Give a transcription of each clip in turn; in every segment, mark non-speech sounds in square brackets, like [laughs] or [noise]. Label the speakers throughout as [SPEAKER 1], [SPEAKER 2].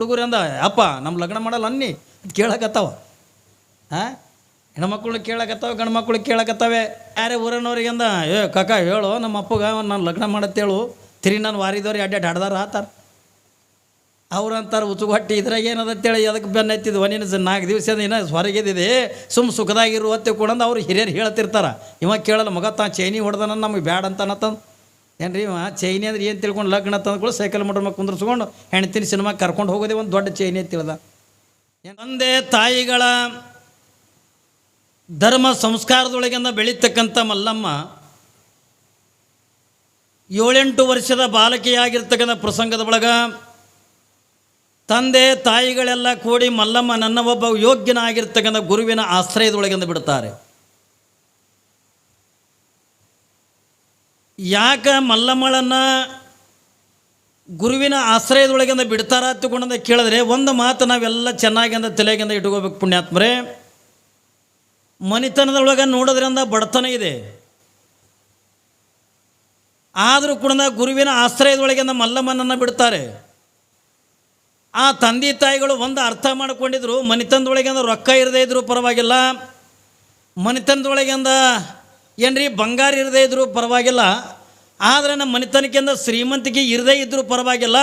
[SPEAKER 1] ಹುಡುಗರು ಅಂದ, ಅಪ್ಪ ನಮ್ಮ ಲಗ್ನ ಮಾಡಲ್ಲ ಅನ್ನಿ. ಕೇಳಕತ್ತಾವ. ಹಾಂ ಹೆಣ್ಮಕ್ಳು ಕೇಳಕತ್ತಾವ ಗಂಡು ಮಕ್ಕಳು ಕೇಳಕತ್ತಾವೆ. ಯಾರೇ ಊರನವ್ರಿಗೆ ಅಂದ, ಏ, ಕಾಕ, ಹೇಳು, ನಮ್ಮ ಅಪ್ಪಗ ನಾನು ಲಗ್ನ ಮಾಡತ್ತೇಳು. ತಿರಿ, ನಾನು ವಾರಿದವ್ರಿಗೆ ಅಡ್ಡಾಡ್ ಹಡ್ದಾರ ಆತಾರ. ಅವ್ರು ಅಂತಾರೆ ಉಚುಗು ಹೊಟ್ಟಿ ಇದ್ರಾಗ ಏನದಂತೇಳಿ ಅದಕ್ಕೆ ಬೆನ್ನ ಎತ್ತಿದ್ವು? ನೀನು ನಾಲ್ಕು ದಿವಸ ಏನೋ ಹೊರಗಿದ್ದಿದೆ ಸುಮ್ಮ ಸುಖದಾಗಿರುವತ್ತೆ ಕೂಡ ಅವ್ರು ಹಿರಿಯರು ಹೇಳ್ತಿರ್ತಾರೆ. ಇವಾಗ ಕೇಳಲ್ಲ, ಮಗ ತಾ ಚೈನಿ ಹೊಡೆದನ, ನಮಗೆ ಬ್ಯಾಡ ಅಂತ ಏನ್ರಿ ಇವ? ಚೈನಿ ಅಂದ್ರೆ ಏನು ತಿಳ್ಕೊಂಡು ಲಗ್ನ ತಂದ್ಕೊಳ್ಳಿ ಸೈಕಲ್ ಮೋಟರ್ ಮೇಲೆ ಕುಂದ್ರಿಸ್ಕೊಂಡು ಹೆಣ್ತಿನ ಸಿನಿಮಾ ಕರ್ಕೊಂಡು ಹೋಗೋದೇ ಒಂದು ದೊಡ್ಡ ಚೈನಿ ತಿಳ್ದ. ತಂದೆ ತಾಯಿಗಳ ಧರ್ಮ ಸಂಸ್ಕಾರದೊಳಗಿಂದ ಬೆಳೀತಕ್ಕಂಥ ಮಲ್ಲಮ್ಮ ಏಳೆಂಟು ವರ್ಷದ ಬಾಲಕಿಯಾಗಿರ್ತಕ್ಕಂಥ ಪ್ರಸಂಗದ ಒಳಗ ತಂದೆ ತಾಯಿಗಳೆಲ್ಲ ಕೂಡಿ ಮಲ್ಲಮ್ಮ ನನ್ನ ಒಬ್ಬ ಯೋಗ್ಯನಾಗಿರ್ತಕ್ಕಂಥ ಗುರುವಿನ ಆಶ್ರಯದೊಳಗಿಂದ ಬಿಡ್ತಾರೆ. ಯಾಕ ಮಲ್ಲಮ್ಮಳನ್ನು ಗುರುವಿನ ಆಶ್ರಯದೊಳಗಿಂದ ಬಿಡ್ತಾರ ಅಂತ ಕೇಳಿದ್ರೆ ಒಂದು ಮಾತು ನಾವೆಲ್ಲ ಚೆನ್ನಾಗಿಂದ ತಲೆಗಿಂದ ಇಟ್ಕೋಬೇಕು ಪುಣ್ಯಾತ್ಮರೇ. ಮನಿತನದೊಳಗೆ ನೋಡೋದ್ರಿಂದ ಬಡತನ ಇದೆ. ಆದರೂ ಕೂಡ ಗುರುವಿನ ಆಶ್ರಯದೊಳಗಿಂದ ಮಲ್ಲಮ್ಮನನ್ನು ಬಿಡ್ತಾರೆ. ಆ ತಂದೆ ತಾಯಿಗಳು ಒಂದು ಅರ್ಥ ಮಾಡ್ಕೊಂಡಿದ್ರು, ಮನೆತನದೊಳಗಿಂದ ರೊಕ್ಕ ಇರದೇ ಇದ್ರು ಪರವಾಗಿಲ್ಲ. ಮನಿತನದೊಳಗಿಂದ ಏನ್ರಿ, ಬಂಗಾರ ಇರದೇ ಇದ್ರು ಪರವಾಗಿಲ್ಲ, ಆದರೆ ನಮ್ಮ ಮನೆತನಕ್ಕಿಂತ ಶ್ರೀಮಂತಿಕೆ ಇರದೇ ಇದ್ದರೂ ಪರವಾಗಿಲ್ಲ,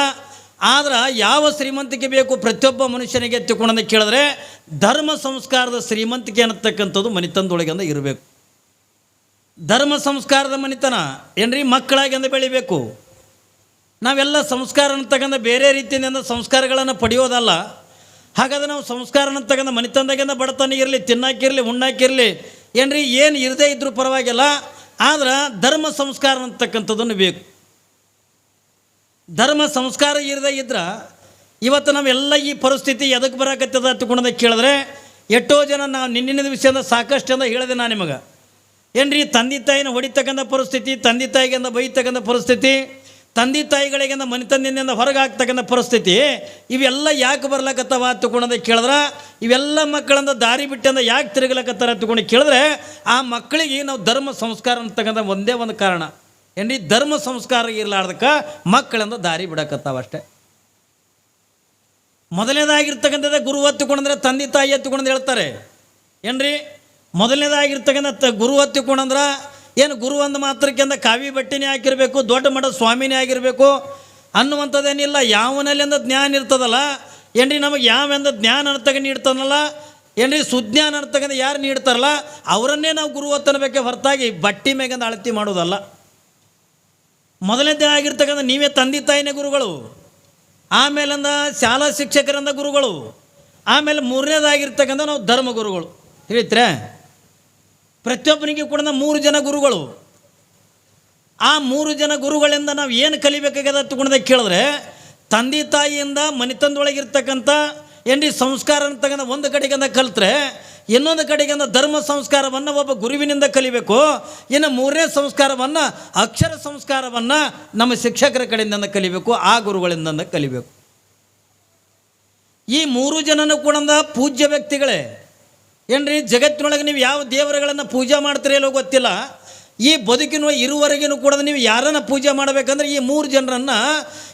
[SPEAKER 1] ಆದ್ರೆ ಯಾವ ಶ್ರೀಮಂತಿಕೆ ಬೇಕು ಪ್ರತಿಯೊಬ್ಬ ಮನುಷ್ಯನಿಗೆ ತಿಳ್ಕೊಂಡಂತ ಕೇಳಿದ್ರೆ, ಧರ್ಮ ಸಂಸ್ಕಾರದ ಶ್ರೀಮಂತಿಕೆ ಅನ್ನತಕ್ಕಂಥದ್ದು ಮನೆತನದೊಳಗಿಂದ ಇರಬೇಕು. ಧರ್ಮ ಸಂಸ್ಕಾರದ ಮನೆತನ, ಏನ್ರಿ ಮಕ್ಕಳಾಗಿಂದ ಬೆಳಿಬೇಕು. ನಾವೆಲ್ಲ ಸಂಸ್ಕಾರ ಅನ್ನತಕ್ಕಂಥ ಬೇರೆ ರೀತಿಯಿಂದ ಸಂಸ್ಕಾರಗಳನ್ನು ಪಡೆಯೋದಲ್ಲ, ಹಾಗಾದ್ರೆ ನಾವು ಸಂಸ್ಕಾರ ಅಂತಕ್ಕಂಥ ಮನೆತನದಾಗಿಂದ ಬಡತನ ಇರಲಿ, ತಿನ್ನಾಕಿರಲಿ, ಉಣ್ಣಾಕಿರಲಿ ಏನ್ರಿ, ಏನು ಇರದೇ ಇದ್ದರೂ ಪರವಾಗಿಲ್ಲ, ಆದ್ರೆ ಧರ್ಮ ಸಂಸ್ಕಾರ ಅಂತಕ್ಕಂಥದ್ದನ್ನು ಬೇಕು. ಧರ್ಮ ಸಂಸ್ಕಾರ ಇರದೇ ಇದ್ರೆ, ಇವತ್ತು ನಾವೆಲ್ಲ ಈ ಪರಿಸ್ಥಿತಿ ಎದಕ್ಕೆ ಬರಾಕತ್ತದ ತಗೊಂಡ ಕೇಳಿದ್ರೆ, ಎಷ್ಟೋ ಜನ ನಾವು ನಿನ್ನಿನ ವಿಷಯದ ಸಾಕಷ್ಟು ಅಂತ ಹೇಳಿದೆ ನಾನು ನಿಮಗೆ. ಏನ್ರಿ, ತಂದೆ ತಾಯಿನ ಹೊಡಿತಕ್ಕಂಥ ಪರಿಸ್ಥಿತಿ, ತಂದೆ ತಾಯಿಗೆ ಬೈತಕ್ಕಂಥ ಪರಿಸ್ಥಿತಿ ತಂದೆ ತಾಯಿಗಳಿಗಿಂತ ಮನೆ ತಂದಿನಿಂದ ಹೊರಗೆ ಆಗ್ತಕ್ಕಂಥ ಪರಿಸ್ಥಿತಿ, ಇವೆಲ್ಲ ಯಾಕೆ ಬರ್ಲಕತ್ತವ ತಗೊಂಡದ ಕೇಳಿದ್ರೆ, ಇವೆಲ್ಲ ಮಕ್ಕಳಂದ ದಾರಿ ಬಿಟ್ಟಂದ ಯಾಕೆ ತಿರುಗಲಕತ್ತಾರ ತಗೊಂಡು ಕೇಳಿದ್ರೆ, ಆ ಮಕ್ಕಳಿಗೆ ನಾವು ಧರ್ಮ ಸಂಸ್ಕಾರ ಅಂತಕ್ಕಂಥ ಒಂದೇ ಒಂದು ಕಾರಣ. ಏನ್ರಿ? ಧರ್ಮ ಸಂಸ್ಕಾರ ಇರಲಾರ್ದಕ್ಕೆ ಮಕ್ಕಳಿಂದ ದಾರಿ ಬಿಡಕತ್ತಾವ ಅಷ್ಟೇ. ಮೊದಲನೇದಾಗಿರ್ತಕ್ಕಂಥದ್ದೇ ಗುರು ಹತ್ತಿಕೊಂಡಂದ್ರೆ ತಂದೆ ತಾಯಿ ಹತ್ತಿಕೊಂಡು ಹೇಳ್ತಾರೆ. ಏನ್ರಿ? ಮೊದಲನೇದಾಗಿರ್ತಕ್ಕಂಥ ಗುರು ಹತ್ತಿಕೊಂಡ್ರೆ ಏನು ಗುರು ಒಂದು ಮಾತ್ರಕ್ಕೆ ಅಂದ ಕಾವಿ ಬಟ್ಟೆನೇ ಹಾಕಿರಬೇಕು, ದೊಡ್ಡ ಮಠದ ಸ್ವಾಮಿನೇ ಆಗಿರಬೇಕು ಅನ್ನುವಂಥದ್ದೇನಿಲ್ಲ. ಯಾವನಲ್ಲಿಂದ ಜ್ಞಾನ ಇರ್ತದಲ್ಲ, ಏನ್ರಿ ನಮಗೆ ಯಾವೆಂದ ಜ್ಞಾನ ಅರ್ಥಕ್ಕೆ ನೀಡ್ತಾನಲ್ಲ, ಏನ್ರಿ ಸುಜ್ಞಾನ ಅಂತಕ್ಕಂಥ ಯಾರು ನೀಡ್ತಾರಲ್ಲ, ಅವರನ್ನೇ ನಾವು ಗುರು ಹೊತ್ತನಬೇಕೆ ಹೊರತಾಗಿ ಬಟ್ಟಿ ಮೇಗಂದ ಅಳತಿ ಮಾಡೋದಲ್ಲ. ಮೊದಲನೇದೇ ಆಗಿರ್ತಕ್ಕಂಥ ನೀವೇ ತಂದೆ ತಾಯಿನೇ ಗುರುಗಳು ಆಮೇಲಿಂದ ಶಾಲಾ ಶಿಕ್ಷಕರಿಂದ ಗುರುಗಳು, ಆಮೇಲೆ ಮೂರನೇದಾಗಿರ್ತಕ್ಕಂಥ ನಾವು ಧರ್ಮ ಗುರುಗಳು. ತಿಳಿತ್ರೆ? ಪ್ರತಿಯೊಬ್ಬನಿಗೆ ಕೂಡ ಮೂರು ಜನ ಗುರುಗಳು. ಆ ಮೂರು ಜನ ಗುರುಗಳಿಂದ ನಾವು ಏನು ಕಲಿಬೇಕಾಗ್ಯದ ತಗೊಂಡಾಗ ಕೇಳಿದ್ರೆ, ತಂದೆ ತಾಯಿಯಿಂದ ಮನೆತನದೊಳಗಿರ್ತಕ್ಕಂಥ ಏನ್ರಿ ಸಂಸ್ಕಾರ ಅಂತಕ್ಕಂಥ ಒಂದು ಕಡೆಗಿಂದ ಕಲಿತ್ರೆ, ಇನ್ನೊಂದು ಕಡೆಗಿಂದ ಧರ್ಮ ಸಂಸ್ಕಾರವನ್ನು ಒಬ್ಬ ಗುರುವಿನಿಂದ ಕಲಿಬೇಕು. ಇನ್ನು ಮೂರನೇ ಸಂಸ್ಕಾರವನ್ನು ಅಕ್ಷರ ಸಂಸ್ಕಾರವನ್ನು ನಮ್ಮ ಶಿಕ್ಷಕರ ಕಡೆಯಿಂದ ಕಲಿಬೇಕು, ಆ ಗುರುಗಳಿಂದ ಕಲಿಬೇಕು. ಈ ಮೂರು ಜನನು ಕೂಡ ಪೂಜ್ಯ ವ್ಯಕ್ತಿಗಳೇ. ಏನ್ರಿ? ಜಗತ್ತಿನೊಳಗೆ ನೀವು ಯಾವ ದೇವರುಗಳನ್ನು ಪೂಜೆ ಮಾಡ್ತೀರಿ ಅಲ್ಲೋ ಗೊತ್ತಿಲ್ಲ. ಈ ಬದುಕಿನ ಇರುವರೆಗೂ ಕೂಡ ನೀವು ಯಾರನ್ನ ಪೂಜೆ ಮಾಡಬೇಕಂದ್ರೆ ಈ ಮೂರು ಜನರನ್ನು,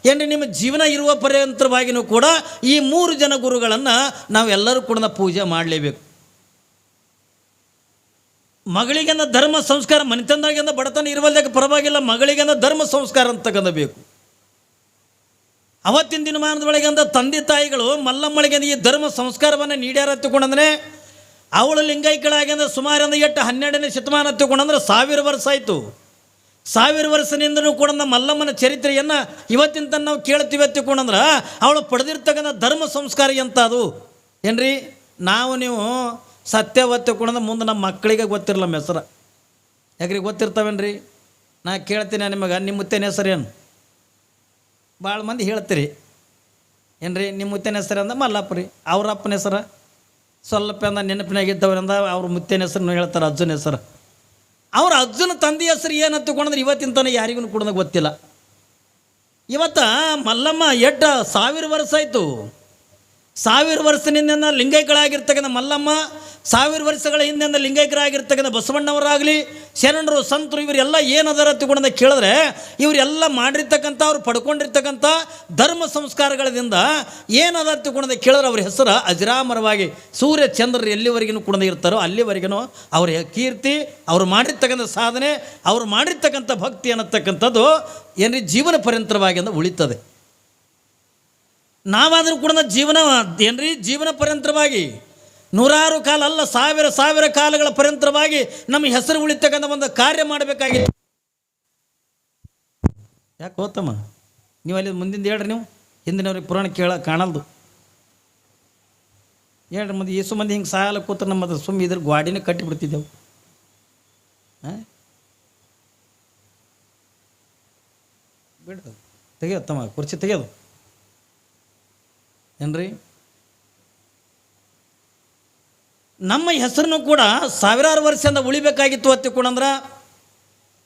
[SPEAKER 1] ಏನ್ರಿ ನಿಮ್ಮ ಜೀವನ ಇರುವ ಪರ್ಯಂತರವಾಗಿಯೂ ಕೂಡ ಈ ಮೂರು ಜನ ಗುರುಗಳನ್ನು ನಾವೆಲ್ಲರೂ ಕೂಡ ಪೂಜೆ ಮಾಡಲೇಬೇಕು. ಮಗಳಿಗೆಂದ ಧರ್ಮ ಸಂಸ್ಕಾರ, ಮನೆತನದಾಗಿಂದ ಬಡತನ ಇರುವಲ್ದಾಗ ಪರವಾಗಿಲ್ಲ ಮಗಳಿಗೆಂದ ಧರ್ಮ ಸಂಸ್ಕಾರ ಅಂತ ಬೇಕು ಅವತ್ತಿನ ದಿನಮಾನದೊಳಗಿಂದ ತಂದೆ ತಾಯಿಗಳು ಮಲ್ಲಮ್ಮಳಿಗೆ ಈ ಧರ್ಮ ಸಂಸ್ಕಾರವನ್ನು ನೀಡ್ಯಾರ ತಗೊಂಡಂದ್ರೆ ಅವಳು ಲಿಂಗೈಕ್ಯಳಾಗ್ಯಂದ್ರೆ ಸುಮಾರು ಅಂದ್ರೆ ಎಟ್ಟು ಹನ್ನೆರಡನೇ ಶತಮಾನ ತಗೊಂಡಂದ್ರೆ ಸಾವಿರ ವರ್ಷ ಆಯಿತು. ಸಾವಿರ ವರ್ಷದಿಂದನೂ ಕೂಡ ನಮ್ಮ ಮಲ್ಲಮ್ಮನ ಚರಿತ್ರೆಯನ್ನು ಇವತ್ತಿನ ತನಕ ನಾವು ಕೇಳ್ತೀವಿ ತಿಳ್ಕೊಂಡಂದ್ರೆ ಅವಳು ಪಡೆದಿರ್ತಕ್ಕಂಥ ಧರ್ಮ ಸಂಸ್ಕಾರ ಎಂತ ಅದು ಏನ್ರಿ? ನಾವು ನೀವು ಸತ್ಯವತ್ತು ಕೂಡ ಮುಂದೆ ನಮ್ಮ ಮಕ್ಕಳಿಗೆ ಗೊತ್ತಿರಲ್ಲ ನಮ್ಮ ಹೆಸರು. ಯಾಕ್ರಿ ಗೊತ್ತಿರ್ತಾವೇನ್ರಿ? ನಾ ಕೇಳ್ತೀನಿ ನಿಮಗೆ, ನಿಮ್ಮ ಮುತ್ತೇನ ಹೆಸರೇನು ಭಾಳ ಮಂದಿ ಹೇಳ್ತೀರಿ. ಏನ್ರಿ, ನಿಮ್ಮ ಮುತ್ತೇನ ಹೆಸರು ಅಂದ ಮಲ್ಲಪ್ಪ ರೀ, ಅವ್ರ ಅಪ್ಪನ ಹೆಸರು? ಸ್ವಲ್ಪ ಅಂದ ನೆನಪಿನಾಗಿದ್ದವರಿಂದ ಅವ್ರ ಮುತ್ತೇನ ಹೆಸರು ಹೇಳ್ತಾರೆ ಅಜ್ಜನ ಹೆಸರು. ಅವ್ರ ಅಜ್ಜನ ತಂದೆ ಹೆಸರು ಏನು ಹತ್ತುಕೊಂಡ್ರೆ ಇವತ್ತಿನ ತನಕ ಯಾರಿಗೂ ಕೂಡ ಗೊತ್ತಿಲ್ಲ. ಇವತ್ತ ಮಲ್ಲಮ್ಮ ಎಡ್ಡ ಸಾವಿರ ವರ್ಷ ಆಯಿತು. ಸಾವಿರ ವರ್ಷದಿಂದ ಲಿಂಗೈಕರಾಗಿರ್ತಕ್ಕಂಥ ಮಲ್ಲಮ್ಮ, ಸಾವಿರ ವರ್ಷಗಳ ಹಿಂದೆ ಲಿಂಗೈಕರಾಗಿರ್ತಕ್ಕಂಥ ಬಸವಣ್ಣವರಾಗಲಿ, ಶರಣರು, ಸಂತರು, ಇವರೆಲ್ಲ ಏನದರ ತಗೊಂಡ ಕೇಳಿದ್ರೆ ಇವರೆಲ್ಲ ಮಾಡಿರ್ತಕ್ಕಂಥ, ಅವ್ರು ಪಡ್ಕೊಂಡಿರ್ತಕ್ಕಂಥ ಧರ್ಮ ಸಂಸ್ಕಾರಗಳಿಂದ ಏನದ ತಗೊಂಡ ಕೇಳಿದ್ರೆ ಅವ್ರ ಹೆಸರು ಅಜರಾಮರವಾಗಿ ಸೂರ್ಯ ಚಂದ್ರರು ಎಲ್ಲಿವರೆಗೂ ಕೂಡ ಇರ್ತಾರೋ ಅಲ್ಲಿವರೆಗೂ ಅವರ ಕೀರ್ತಿ, ಅವರು ಮಾಡಿರ್ತಕ್ಕಂಥ ಸಾಧನೆ, ಅವರು ಮಾಡಿರ್ತಕ್ಕಂಥ ಭಕ್ತಿ ಅನ್ನತಕ್ಕಂಥದ್ದು ಏನ್ರಿ? ಜೀವನ ಪರ್ಯಂತರವಾಗಿ ಅಂದ ಉಳಿತದೆ. ನಾವಾದರೂ ಕೂಡ ಜೀವನ, ಏನ್ರಿ? ಜೀವನ ಪರ್ಯಂತರವಾಗಿ ನೂರಾರು ಕಾಲ ಅಲ್ಲ, ಸಾವಿರ ಸಾವಿರ ಕಾಲಗಳ ಪರ್ಯಂತರವಾಗಿ ನಮ್ಮ ಹೆಸರು ಉಳಿತಕ್ಕಂಥ ಒಂದು ಕಾರ್ಯ ಮಾಡಬೇಕಾಗಿತ್ತು. ಯಾಕೆ ಹೋತಮ್ಮ? ನೀವು ಅಲ್ಲಿ ಮುಂದಿಂದ ಹೇಳ್ರಿ ನೀವು. ಹಿಂದಿನವ್ರಿಗೆ ಪುರಾಣ ಕೇಳ ಕಾಣಲ್ದು. ಹೇಳ್ರಿ ಮಂದಿ ಏಸು ಮಂದಿ ಹಿಂಗೆ ಸಾಲ ಕೂತ್ರೆ ನಮ್ಮ ಸುಮ್ಮ ಇದ್ರ ಗಾಡಿನೇ ಕಟ್ಟಿಬಿಡ್ತಿದ್ದೆವು ಹಾಂ ಬಿಡ್ದು ತೆಗಿಯೋದು ತಮ್ಮ, ಕುರ್ಚಿ ತೆಗಿಯೋದು. ಏನ್ರಿ? ನಮ್ಮ ಹೆಸರನ್ನು ಕೂಡ ಸಾವಿರಾರು ವರ್ಷದಿಂದ ಉಳಿಬೇಕಾಗಿತ್ತು ಹತ್ತಿಕೊಂಡ್ರೆ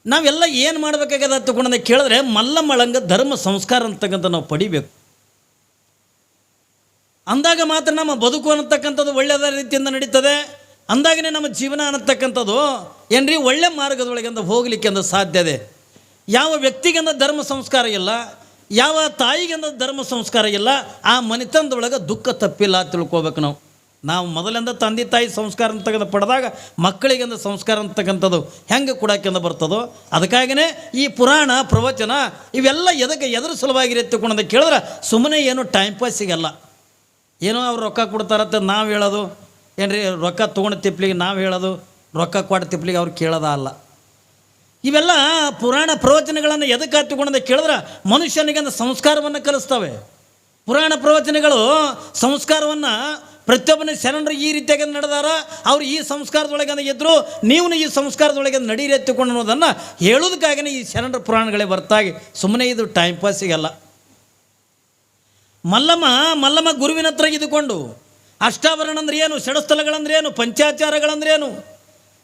[SPEAKER 1] ನಾವೆಲ್ಲ ಏನು ಮಾಡಬೇಕಾಗ್ಯದ ಹತ್ತಿಕೊಂಡ್ರೆ ಕೇಳಿದ್ರೆ ಮಲ್ಲಮ್ಮಳಂಗ ಧರ್ಮ ಸಂಸ್ಕಾರ ಅಂತಕ್ಕಂಥ ನಾವು ಪಡಿಬೇಕು. ಅಂದಾಗ ಮಾತ್ರ ನಮ್ಮ ಬದುಕು ಅನ್ನತಕ್ಕಂಥದ್ದು ಒಳ್ಳೆಯದ ರೀತಿಯಿಂದ ನಡೀತದೆ. ಅಂದಾಗನೇ ನಮ್ಮ ಜೀವನ ಅನ್ನತಕ್ಕಂಥದ್ದು ಏನ್ರಿ? ಒಳ್ಳೆ ಮಾರ್ಗದೊಳಗಿಂದ ಹೋಗಲಿಕ್ಕೆ ಸಾಧ್ಯತೆ ಯಾವ ವ್ಯಕ್ತಿಗೆಂದ ಧರ್ಮ ಸಂಸ್ಕಾರ ಇಲ್ಲ. ಯಾವ ತಾಯಿಗೆಂದ ಧರ್ಮ ಸಂಸ್ಕಾರ ಇಲ್ಲ, ಆ ಮನೆತನದೊಳಗೆ ದುಃಖ ತಪ್ಪಿಲ್ಲ ಅಂತ ತಿಳ್ಕೊಬೇಕು ನಾವು. ನಾವು ಮೊದಲಿಂದ ತಂದೆ ತಾಯಿ ಸಂಸ್ಕಾರ ಅಂತಕ್ಕಂಥ ಪಡೆದಾಗ ಮಕ್ಕಳಿಗೆಂದ ಸಂಸ್ಕಾರ ಅಂತಕ್ಕಂಥದ್ದು ಹೆಂಗೆ ಕೊಡೋಕೆಂದು ಬರ್ತದೋ ಅದಕ್ಕಾಗಿಯೇ ಈ ಪುರಾಣ, ಪ್ರವಚನ ಇವೆಲ್ಲ ಎದಕ್ಕೆ ಎದ್ರ ಸಲುವಾಗಿ ಎತ್ತಿಕೊಂಡಂತ ಕೇಳಿದ್ರೆ ಸುಮ್ಮನೆ ಏನು ಟೈಮ್ ಪಾಸ್ ಸಿಗಲ್ಲ ಏನೋ ಅವ್ರು ರೊಕ್ಕ ಕೊಡ್ತಾರಂತ ನಾವು ಹೇಳೋದು, ಏನ್ರಿ ರೊಕ್ಕ ತೊಗೊಂಡು ತಿಪ್ಲಿಗೆ ನಾವು ಹೇಳೋದು, ರೊಕ್ಕ ಕೊಟ್ಟು ತಿಪ್ಲಿಗೆ ಅವ್ರು ಕೇಳೋದ ಅಲ್ಲ. ಇವೆಲ್ಲ ಪುರಾಣ ಪ್ರವಚನಗಳನ್ನು ಎದಕ್ಕೆ ಹತ್ತಿಕೊಂಡಂತ ಕೇಳಿದ್ರೆ ಮನುಷ್ಯನಿಗೆ ಒಂದು ಸಂಸ್ಕಾರವನ್ನು ಕಲಿಸ್ತವೆ. ಪುರಾಣ ಪ್ರವಚನಗಳು ಸಂಸ್ಕಾರವನ್ನು ಪ್ರತಿಯೊಬ್ಬನ ಶರಣರು ಈ ರೀತಿಯಾಗಿ ನಡೆದಾರ. ಅವ್ರು ಈ ಸಂಸ್ಕಾರದೊಳಗೆ ಇದ್ದರು ನೀವು ಈ ಸಂಸ್ಕಾರದೊಳಗೆ ನಡೀರಿ ಎತ್ತಿಕೊಂಡು ಅನ್ನೋದನ್ನು ಹೇಳೋದಕ್ಕಾಗನೇ ಈ ಶರಣರ ಪುರಾಣಗಳೇ ಬರ್ತಾಗಿ ಸುಮ್ಮನೆ ಇದು ಟೈಮ್ ಪಾಸಿಗಲ್ಲ ಮಲ್ಲಮ್ಮ ಮಲ್ಲಮ್ಮ ಗುರುವಿನ ಹತ್ರ ಇದ್ದುಕೊಂಡು ಅಷ್ಟಾಭರಣ ಅಂದ್ರೆ ಏನು, ಪಂಚಾಚಾರಗಳಂದ್ರೆ ಏನು,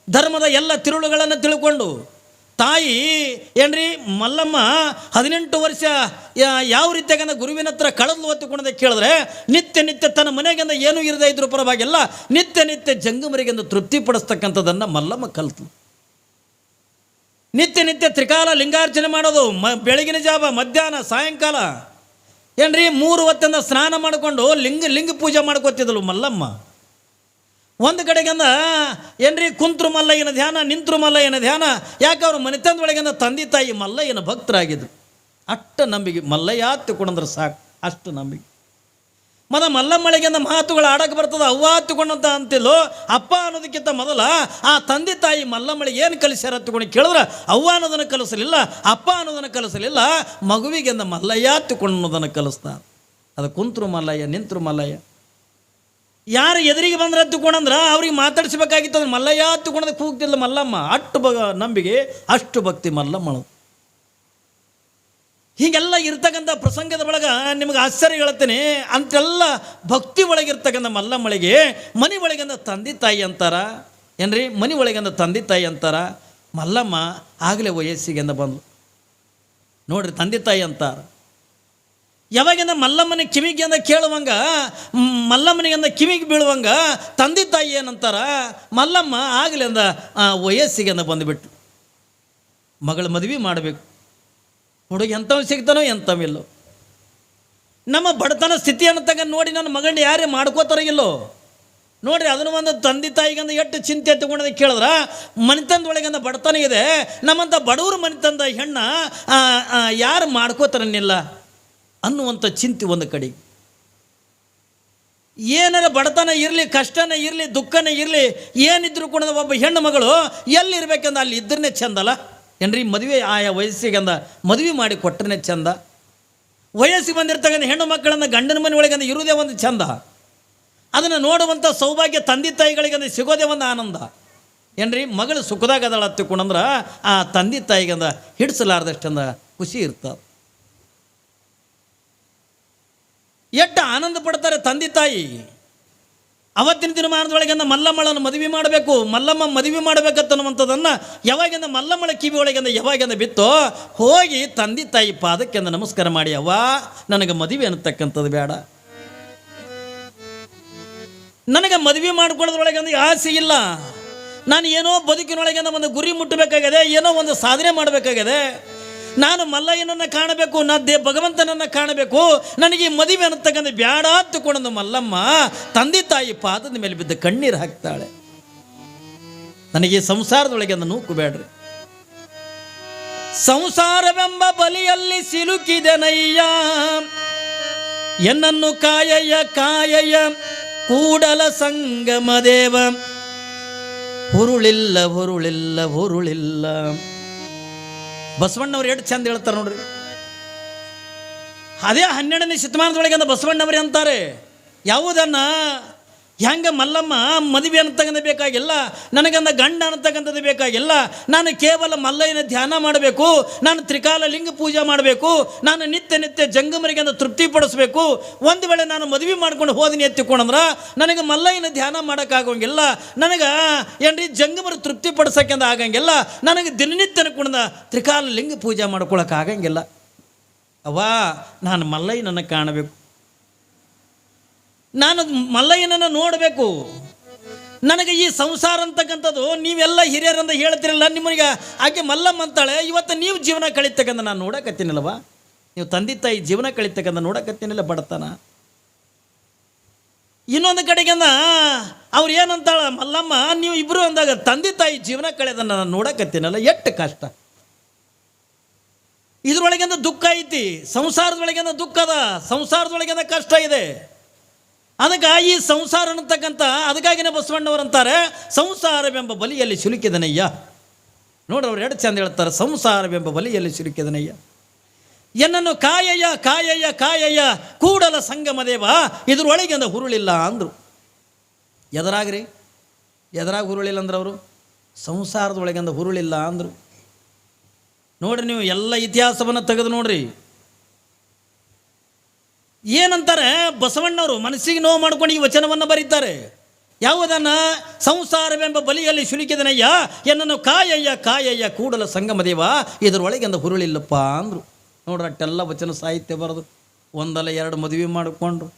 [SPEAKER 1] ಧರ್ಮದ ಎಲ್ಲ ತಿರುಳುಗಳನ್ನು ತಿಳ್ಕೊಂಡು ತಾಯಿ, ಏನ್ರಿ ಮಲ್ಲಮ್ಮ ಹದಿನೆಂಟು ವರ್ಷ ಯಾವ ರೀತಿಯಾಗಂದ ಗುರುವಿನ ಹತ್ರ ಕಳೆದು ಹೊತ್ತುಕೊಂಡದ ಕೇಳಿದ್ರೆ, ನಿತ್ಯ ನಿತ್ಯ ತನ್ನ ಮನೆಗಿಂದ ಏನೂ ಇರದೇ ಇದ್ರೂ ಪರವಾಗಿಲ್ಲ, ನಿತ್ಯ ನಿತ್ಯ ಜಂಗಮರಿಗೆಂದು ತೃಪ್ತಿ ಪಡಿಸ್ತಕ್ಕಂಥದ್ದನ್ನು ಮಲ್ಲಮ್ಮ ಕಲ್ತು ನಿತ್ಯ ನಿತ್ಯ ತ್ರಿಕಾಲ ಲಿಂಗಾರ್ಚನೆ ಮಾಡೋದು, ಮ, ಬೆಳಗಿನ ಜಾವ, ಮಧ್ಯಾಹ್ನ, ಸಾಯಂಕಾಲ. ಏನ್ರಿ ಮೂರು ಹೊತ್ತಿಂದ ಸ್ನಾನ ಮಾಡಿಕೊಂಡು ಲಿಂಗ ಲಿಂಗ ಪೂಜೆ ಮಾಡ್ಕೋತಿದ್ಲು ಮಲ್ಲಮ್ಮ. ಒಂದು ಕಡೆಗಿಂದ ಏನ್ರಿ ಕುಂತ್ರು ಮಲ್ಲಯ್ಯನ ಧ್ಯಾನ, ನಿಂತ್ರು ಮಲ್ಲಯ್ಯನ ಧ್ಯಾನ, ಯಾಕೆ ಅವ್ರ ಮನೆತನದೊಳಗಿಂದ ತಂದೆ ತಾಯಿ ಮಲ್ಲಯ್ಯನ ಭಕ್ತರಾಗಿದ್ರು? ಅಷ್ಟ ನಂಬಿಕೆ. ಮಲ್ಲಯ್ಯ ಕೊಡಂದ್ರೆ ಸಾಕು, ಅಷ್ಟು ನಂಬಿಕೆ. ಮದ ಮಲ್ಲಮ್ಮಳಿಗೆಂದ ಮಾತುಗಳು ಆಡಕ್ಕೆ ಬರ್ತದೆ, ಅವ್ವ ಹತ್ತುಕೊಂಡಂತ ಅಂತಿಲ್ಲೋ, ಅಪ್ಪ ಅನ್ನೋದಕ್ಕಿಂತ ಮೊದಲ ಆ ತಂದೆ ತಾಯಿ ಮಲ್ಲಮ್ಮಳಿಗೆ ಏನು ಕಲಿಸ್ಯಾರ ತಗೊಂಡು ಕೇಳಿದ್ರೆ, ಅವ್ವ ಅನ್ನೋದನ್ನು ಕಲಿಸಲಿಲ್ಲ, ಅಪ್ಪ ಅನ್ನೋದನ್ನು ಕಲಿಸಲಿಲ್ಲ, ಮಗುವಿಗೆಂದ ಮಲ್ಲಯ್ಯ ಹತ್ತುಕೊಂಡು ಅನ್ನೋದನ್ನು ಕಲಿಸ್ತಾರೆ. ಅದು ಕುಂತ್ರು ಮಲ್ಲಯ್ಯ, ನಿಂತ್ರು ಮಲ್ಲಯ್ಯ. ಯಾರು ಎದುರಿಗೆ ಬಂದ್ರೆ ಹತ್ತುಕೊಂಡಂದ್ರೆ ಅವ್ರಿಗೆ ಮಾತಾಡಿಸ್ಬೇಕಾಗಿತ್ತು ಅಂದ್ರೆ ಮಲ್ಲಯ್ಯ ಹತ್ತುಕೊಂಡದ ಕೂಗ್ತಿಲ್ಲ ಮಲ್ಲಮ್ಮ. ಅಷ್ಟು ಬ ನಂಬಿಕೆ, ಅಷ್ಟು ಭಕ್ತಿ ಮಲ್ಲಮ್ಮಳು. ಹೀಗೆಲ್ಲ ಇರ್ತಕ್ಕಂಥ ಪ್ರಸಂಗದ ಒಳಗೆ ನಿಮಗೆ ಆಶ್ಚರ್ಯ ಹೇಳ್ತೇನೆ ಅಂತೆಲ್ಲ ಭಕ್ತಿ ಒಳಗಿರ್ತಕ್ಕಂಥ ಮಲ್ಲಮ್ಮಳಿಗೆ ಮನೆ ಒಳಗಿಂದ ತಂದೆ ತಾಯಿ ಅಂತಾರ. ಏನ್ರಿ? ಮನೆ ಒಳಗಿಂದ ತಂದೆ ತಾಯಿ ಅಂತಾರ. ಮಲ್ಲಮ್ಮ ಆಗಲೇ ವಯಸ್ಸಿಗೆಂದ ಬಂದು ನೋಡ್ರಿ ತಂದೆ ತಾಯಿ ಅಂತಾರ. ಯಾವಾಗಿಂದ ಮಲ್ಲಮ್ಮನ ಕಿವಿಗೆ ಅಂದ ಕೇಳುವಂಗ ಮಲ್ಲಮ್ಮನಿಗೆ ಅಂದ ಕಿವಿಗೆ ಬೀಳುವಂಗ ತಂದೆ ತಾಯಿ ಏನಂತಾರ ಮಲ್ಲಮ್ಮ ಆಗಲಿ ಅಂದ ಆ, ವಯಸ್ಸಿಗೆ ಅಂದ ಬಂದುಬಿಟ್ಟು ಮಗಳ ಮದುವೆ ಮಾಡಬೇಕು. ಹುಡುಗ ಎಂಥವ್ ಸಿಗ್ತಾನೋ ಎಂಥವಿಲ್ಲೋ ನಮ್ಮ ಬಡತನ ಸ್ಥಿತಿಯನ್ನು ತಗ ನೋಡಿ ನನ್ನ ಮಗನ ಯಾರೇ ಮಾಡ್ಕೋತಾರ ಇಲ್ಲೋ. ನೋಡ್ರಿ ಅದನ್ನು ಒಂದು ತಂದೆ ತಾಯಿಗಂದ ಎಷ್ಟು ಚಿಂತೆ ತಗೊಂಡದ ಕೇಳಿದ್ರ ಮನೆತನದೊಳಗಂದ ಬಡತನ ಇದೆ ನಮ್ಮಂಥ ಬಡವ್ರ ಮನೆತನದ ಹೆಣ್ಣ ಯಾರು ಮಾಡ್ಕೋತಾರನ್ನಿಲ್ಲ. ಅನ್ನುವಂಥ ಚಿಂತೆ ಒಂದು ಕಡೆ. ಏನಾರ ಬಡತನ ಇರಲಿ, ಕಷ್ಟನೇ ಇರಲಿ, ದುಃಖನೇ ಇರಲಿ, ಏನಿದ್ರು ಕೂಡ ಒಬ್ಬ ಹೆಣ್ಣು ಮಗಳು ಎಲ್ಲಿರ್ಬೇಕಂದ ಅಲ್ಲಿ ಇದ್ರನ್ನೇ ಚಂದಲ್ಲ ಏನ್ರಿ, ಮದುವೆ ಆಯಾ ವಯಸ್ಸಿಗೆ ಅಂದ ಮದುವೆ ಮಾಡಿ ಕೊಟ್ಟರೆ ಚಂದ. ವಯಸ್ಸಿಗೆ ಬಂದಿರ್ತಕ್ಕಂಥ ಹೆಣ್ಣು ಮಕ್ಕಳನ್ನು ಗಂಡನ ಮನೆ ಒಳಗಂದ ಇರುವುದೇ ಒಂದು ಚಂದ. ಅದನ್ನು ನೋಡುವಂಥ ಸೌಭಾಗ್ಯ ತಂದೆ ತಾಯಿಗಳಿಗಂದ ಸಿಗೋದೇ ಒಂದು ಆನಂದ. ಏನ್ರಿ, ಮಗಳು ಸುಖದಾಗ ಅದಳ ಆ ತಂದೆ ತಾಯಿಗಂದ ಹಿಡಿಸಲಾರ್ದಷ್ಟಂದ ಖುಷಿ ಇರ್ತದೆ ಎಷ್ಟು ಆನಂದ ಪಡ್ತಾರೆ ತಂದೆ ತಾಯಿ. ಅವತ್ತಿನ ದಿನಮಾನದೊಳಗಿಂದ ಮಲ್ಲಮ್ಮಳನ್ನು ಮದುವೆ ಮಾಡಬೇಕು, ಮಲ್ಲಮ್ಮ ಮದುವೆ ಮಾಡಬೇಕನ್ನುವಂಥದ್ದನ್ನು ಯಾವಾಗಿಂದ ಮಲ್ಲಮ್ಮಳ ಕಿವಿ ಒಳಗಿಂದ ಯಾವಾಗಿಂದ ಬಿತ್ತೋ, ಹೋಗಿ ತಂದೆ ತಾಯಿ ಪಾದಕ್ಕೆಂದು ನಮಸ್ಕಾರ ಮಾಡಿ, ಅವ್ವ, ನನಗೆ ಮದುವೆ ಅನ್ನತಕ್ಕಂಥದ್ದು ಬೇಡ. ನನಗೆ ಮದುವೆ ಮಾಡ್ಕೊಳ್ಳೋದ್ರೊಳಗಿಂದ ಆಸೆ ಇಲ್ಲ. ನಾನು ಏನೋ ಬದುಕಿನೊಳಗೆ ಒಂದು ಗುರಿ ಮುಟ್ಟಬೇಕಾಗಿದೆ, ಏನೋ ಒಂದು ಸಾಧನೆ ಮಾಡಬೇಕಾಗಿದೆ. ನಾನು ಮಲ್ಲಯ್ಯನನ್ನು ಕಾಣಬೇಕು ನದ್ದೇ ಭಗವಂತನನ್ನು ಕಾಣಬೇಕು, ನನಗೆ ಮದುವೆ ಅನ್ನತಕ್ಕಂಥ ಬ್ಯಾಡ ಅಂತಕೊಂಡು ಮಲ್ಲಮ್ಮ ತಂದೆ ತಾಯಿ ಪಾದದ ಮೇಲೆ ಬಿದ್ದ ಕಣ್ಣೀರು ಹಾಕ್ತಾಳೆ. ನನಗೆ ಸಂಸಾರದೊಳಗೆ ಅದನ್ನು ಬೇಡ್ರಿ. ಸಂಸಾರವೆಂಬ ಬಲಿಯಲ್ಲಿ ಸಿಲುಕಿದೆನಯ್ಯ ಎನ್ನನ್ನು ಕಾಯಯ್ಯ ಕಾಯಯ್ಯ, ಕೂಡಲ ಸಂಗಮ ದೇವ. ಹುರುಳಿಲ್ಲ ಹುರುಳಿಲ್ಲ ಹುರುಳಿಲ್ಲ. ಬಸವಣ್ಣವ್ರು ಎಷ್ಟು ಚಂದ ಹೇಳ್ತಾರೆ ನೋಡ್ರಿ. ಅದೇ ಹನ್ನೆರಡನೇ ಶತಮಾನದೊಳಗೆ ಅಂದ ಬಸವಣ್ಣವರೇ ಅಂತಾರೆ. ಯಾವುದನ್ನ? ಹೆಂಗ ಮಲ್ಲಮ್ಮ, ಮದುವೆ ಅಂತಕ್ಕಂಥ ಬೇಕಾಗಿಲ್ಲ, ನನಗಂದ ಗಂಡ ಅನ್ನತಕ್ಕಂಥದ್ದು ಬೇಕಾಗಿಲ್ಲ, ನಾನು ಕೇವಲ ಮಲ್ಲಯ್ಯನ ಧ್ಯಾನ ಮಾಡಬೇಕು, ನಾನು ತ್ರಿಕಾಲ ಲಿಂಗ ಪೂಜೆ ಮಾಡಬೇಕು, ನಾನು ನಿತ್ಯ ನಿತ್ಯ ಜಂಗಮರಿಗೆ ಅಂತ ತೃಪ್ತಿ ಪಡಿಸ್ಬೇಕು, ಒಂದು ವೇಳೆ ನಾನು ಮದುವೆ ಮಾಡ್ಕೊಂಡು ಹೋದಿನಿ ಎತ್ತಿಕೊಂಡಂದ್ರೆ ನನಗೆ ಮಲ್ಲಯ್ಯನ ಧ್ಯಾನ ಮಾಡೋಕ್ಕಾಗೋಂಗಿಲ್ಲ ನನಗೆ ಏನ್ರಿ ಜಂಗಮರು ತೃಪ್ತಿಪಡಿಸೋಕೆಂದ ಆಗಂಗಿಲ್ಲ, ನನಗೆ ದಿನನಿತ್ಯನ ಕುಣದ ತ್ರಿಕಾಲ ಲಿಂಗ ಪೂಜೆ ಮಾಡ್ಕೊಳಕ್ಕೆ ಆಗಂಗಿಲ್ಲ. ಅವ್ವಾ, ನಾನು ಮಲ್ಲಯ್ಯನನ್ನು ಕಾಣಬೇಕು. ನಾನು ಮಲ್ಲಯ್ಯನನ್ನು ನೋಡಬೇಕು. ನನಗೆ ಈ ಸಂಸಾರ ಅಂತಕ್ಕಂಥದ್ದು ನೀವೆಲ್ಲ ಹಿರಿಯರಂದ ಹೇಳ್ತಿರಲ್ಲ ನಿಮಗೆ ಆಕೆ ಮಲ್ಲಮ್ಮ ಅಂತಾಳೆ. ಇವತ್ತು ನೀವು ಜೀವನ ಕಳಿತಕ್ಕಂಥ ನಾನು ನೋಡಕತ್ತೀನಲ್ವ ನೀವು ತಂದೆ ತಾಯಿ ಜೀವನ ಕಳಿತಕ್ಕಂಥ ನೋಡಕತ್ತೀನಿಲ್ಲ ಬಡತನ? ಇನ್ನೊಂದು ಕಡೆಗೆಂದ ಅವ್ರು ಏನಂತಾಳ, ಮಲ್ಲಮ್ಮ, ನೀವು ಇಬ್ಬರು ಅಂದಾಗ ತಂದೆ ತಾಯಿ ಜೀವನ ಕಳೆದನ್ನ ನಾನು ನೋಡಕತ್ತೀನಲ್ಲ. ಎಷ್ಟು ಕಷ್ಟ. ಇದ್ರೊಳಗಿಂದ ದುಃಖ ಐತಿ. ಸಂಸಾರದೊಳಗಿಂದ ದುಃಖ ಅದ. ಸಂಸಾರದೊಳಗಿಂದ ಕಷ್ಟ ಇದೆ. ಅದಕ್ಕೆ ಈ ಸಂಸಾರ ಅನ್ನತಕ್ಕಂಥ, ಅದಕ್ಕಾಗಿನೇ ಬಸವಣ್ಣವ್ರು ಅಂತಾರೆ, ಸಂಸಾರವೆಂಬ ಬಲಿಯಲ್ಲಿ ಸಿಲುಕಿದನಯ್ಯ. ನೋಡ್ರವ್ರು ಎರಡು ಚಂದ ಹೇಳ್ತಾರೆ, ಸಂಸಾರವೆಂಬ ಬಲಿಯಲ್ಲಿ ಸಿಲುಕಿದನಯ್ಯ. ಎನ್ನನ್ನು ಕಾಯಯ್ಯ ಕಾಯಯ್ಯ ಕಾಯಯ್ಯ, ಕೂಡಲ ಸಂಗಮ ದೇವ ಇದ್ರೊಳಗಿಂದ ಹುರುಳಿಲ್ಲ ಅಂದರು. ಎದರಾಗ್ರಿ? ಎದರಾಗ ಹುರುಳಿಲ್ಲ ಅಂದ್ರೆ ಅವರು? ಸಂಸಾರದೊಳಗಿಂದ ಹುರುಳಿಲ್ಲ ಅಂದರು. ನೋಡ್ರಿ ನೀವು ಎಲ್ಲ ಇತಿಹಾಸವನ್ನು ತೆಗೆದು ನೋಡ್ರಿ. ಏನಂತಾರೆ? ಬಸವಣ್ಣವರು ಮನಸ್ಸಿಗೆ ನೋವು ಮಾಡ್ಕೊಂಡು ಈ ವಚನವನ್ನು ಬರೀತಾರೆ. ಯಾವುದನ್ನ? ಸಂಸಾರವೆಂಬ ಬಲಿಯಲ್ಲಿ ಶುಲಿಕಿದನಯ್ಯ ಎನ್ನನ್ನು ಕಾಯಯ್ಯ ಕಾಯಯ್ಯ, ಕೂಡಲ ಸಂಗಮ ದೇವ, ಇದರೊಳಗಿಂದ ಹುರುಳಿಲ್ಲಪ್ಪ ಅಂದರು. ನೋಡ್ರಿ ಅಟ್ಟೆಲ್ಲ ವಚನ ಸಾಹಿತ್ಯ ಬರೆದು ಒಂದಲ್ಲ ಎರಡು ಮದುವೆ ಮಾಡಿಕೊಂಡ್ರು.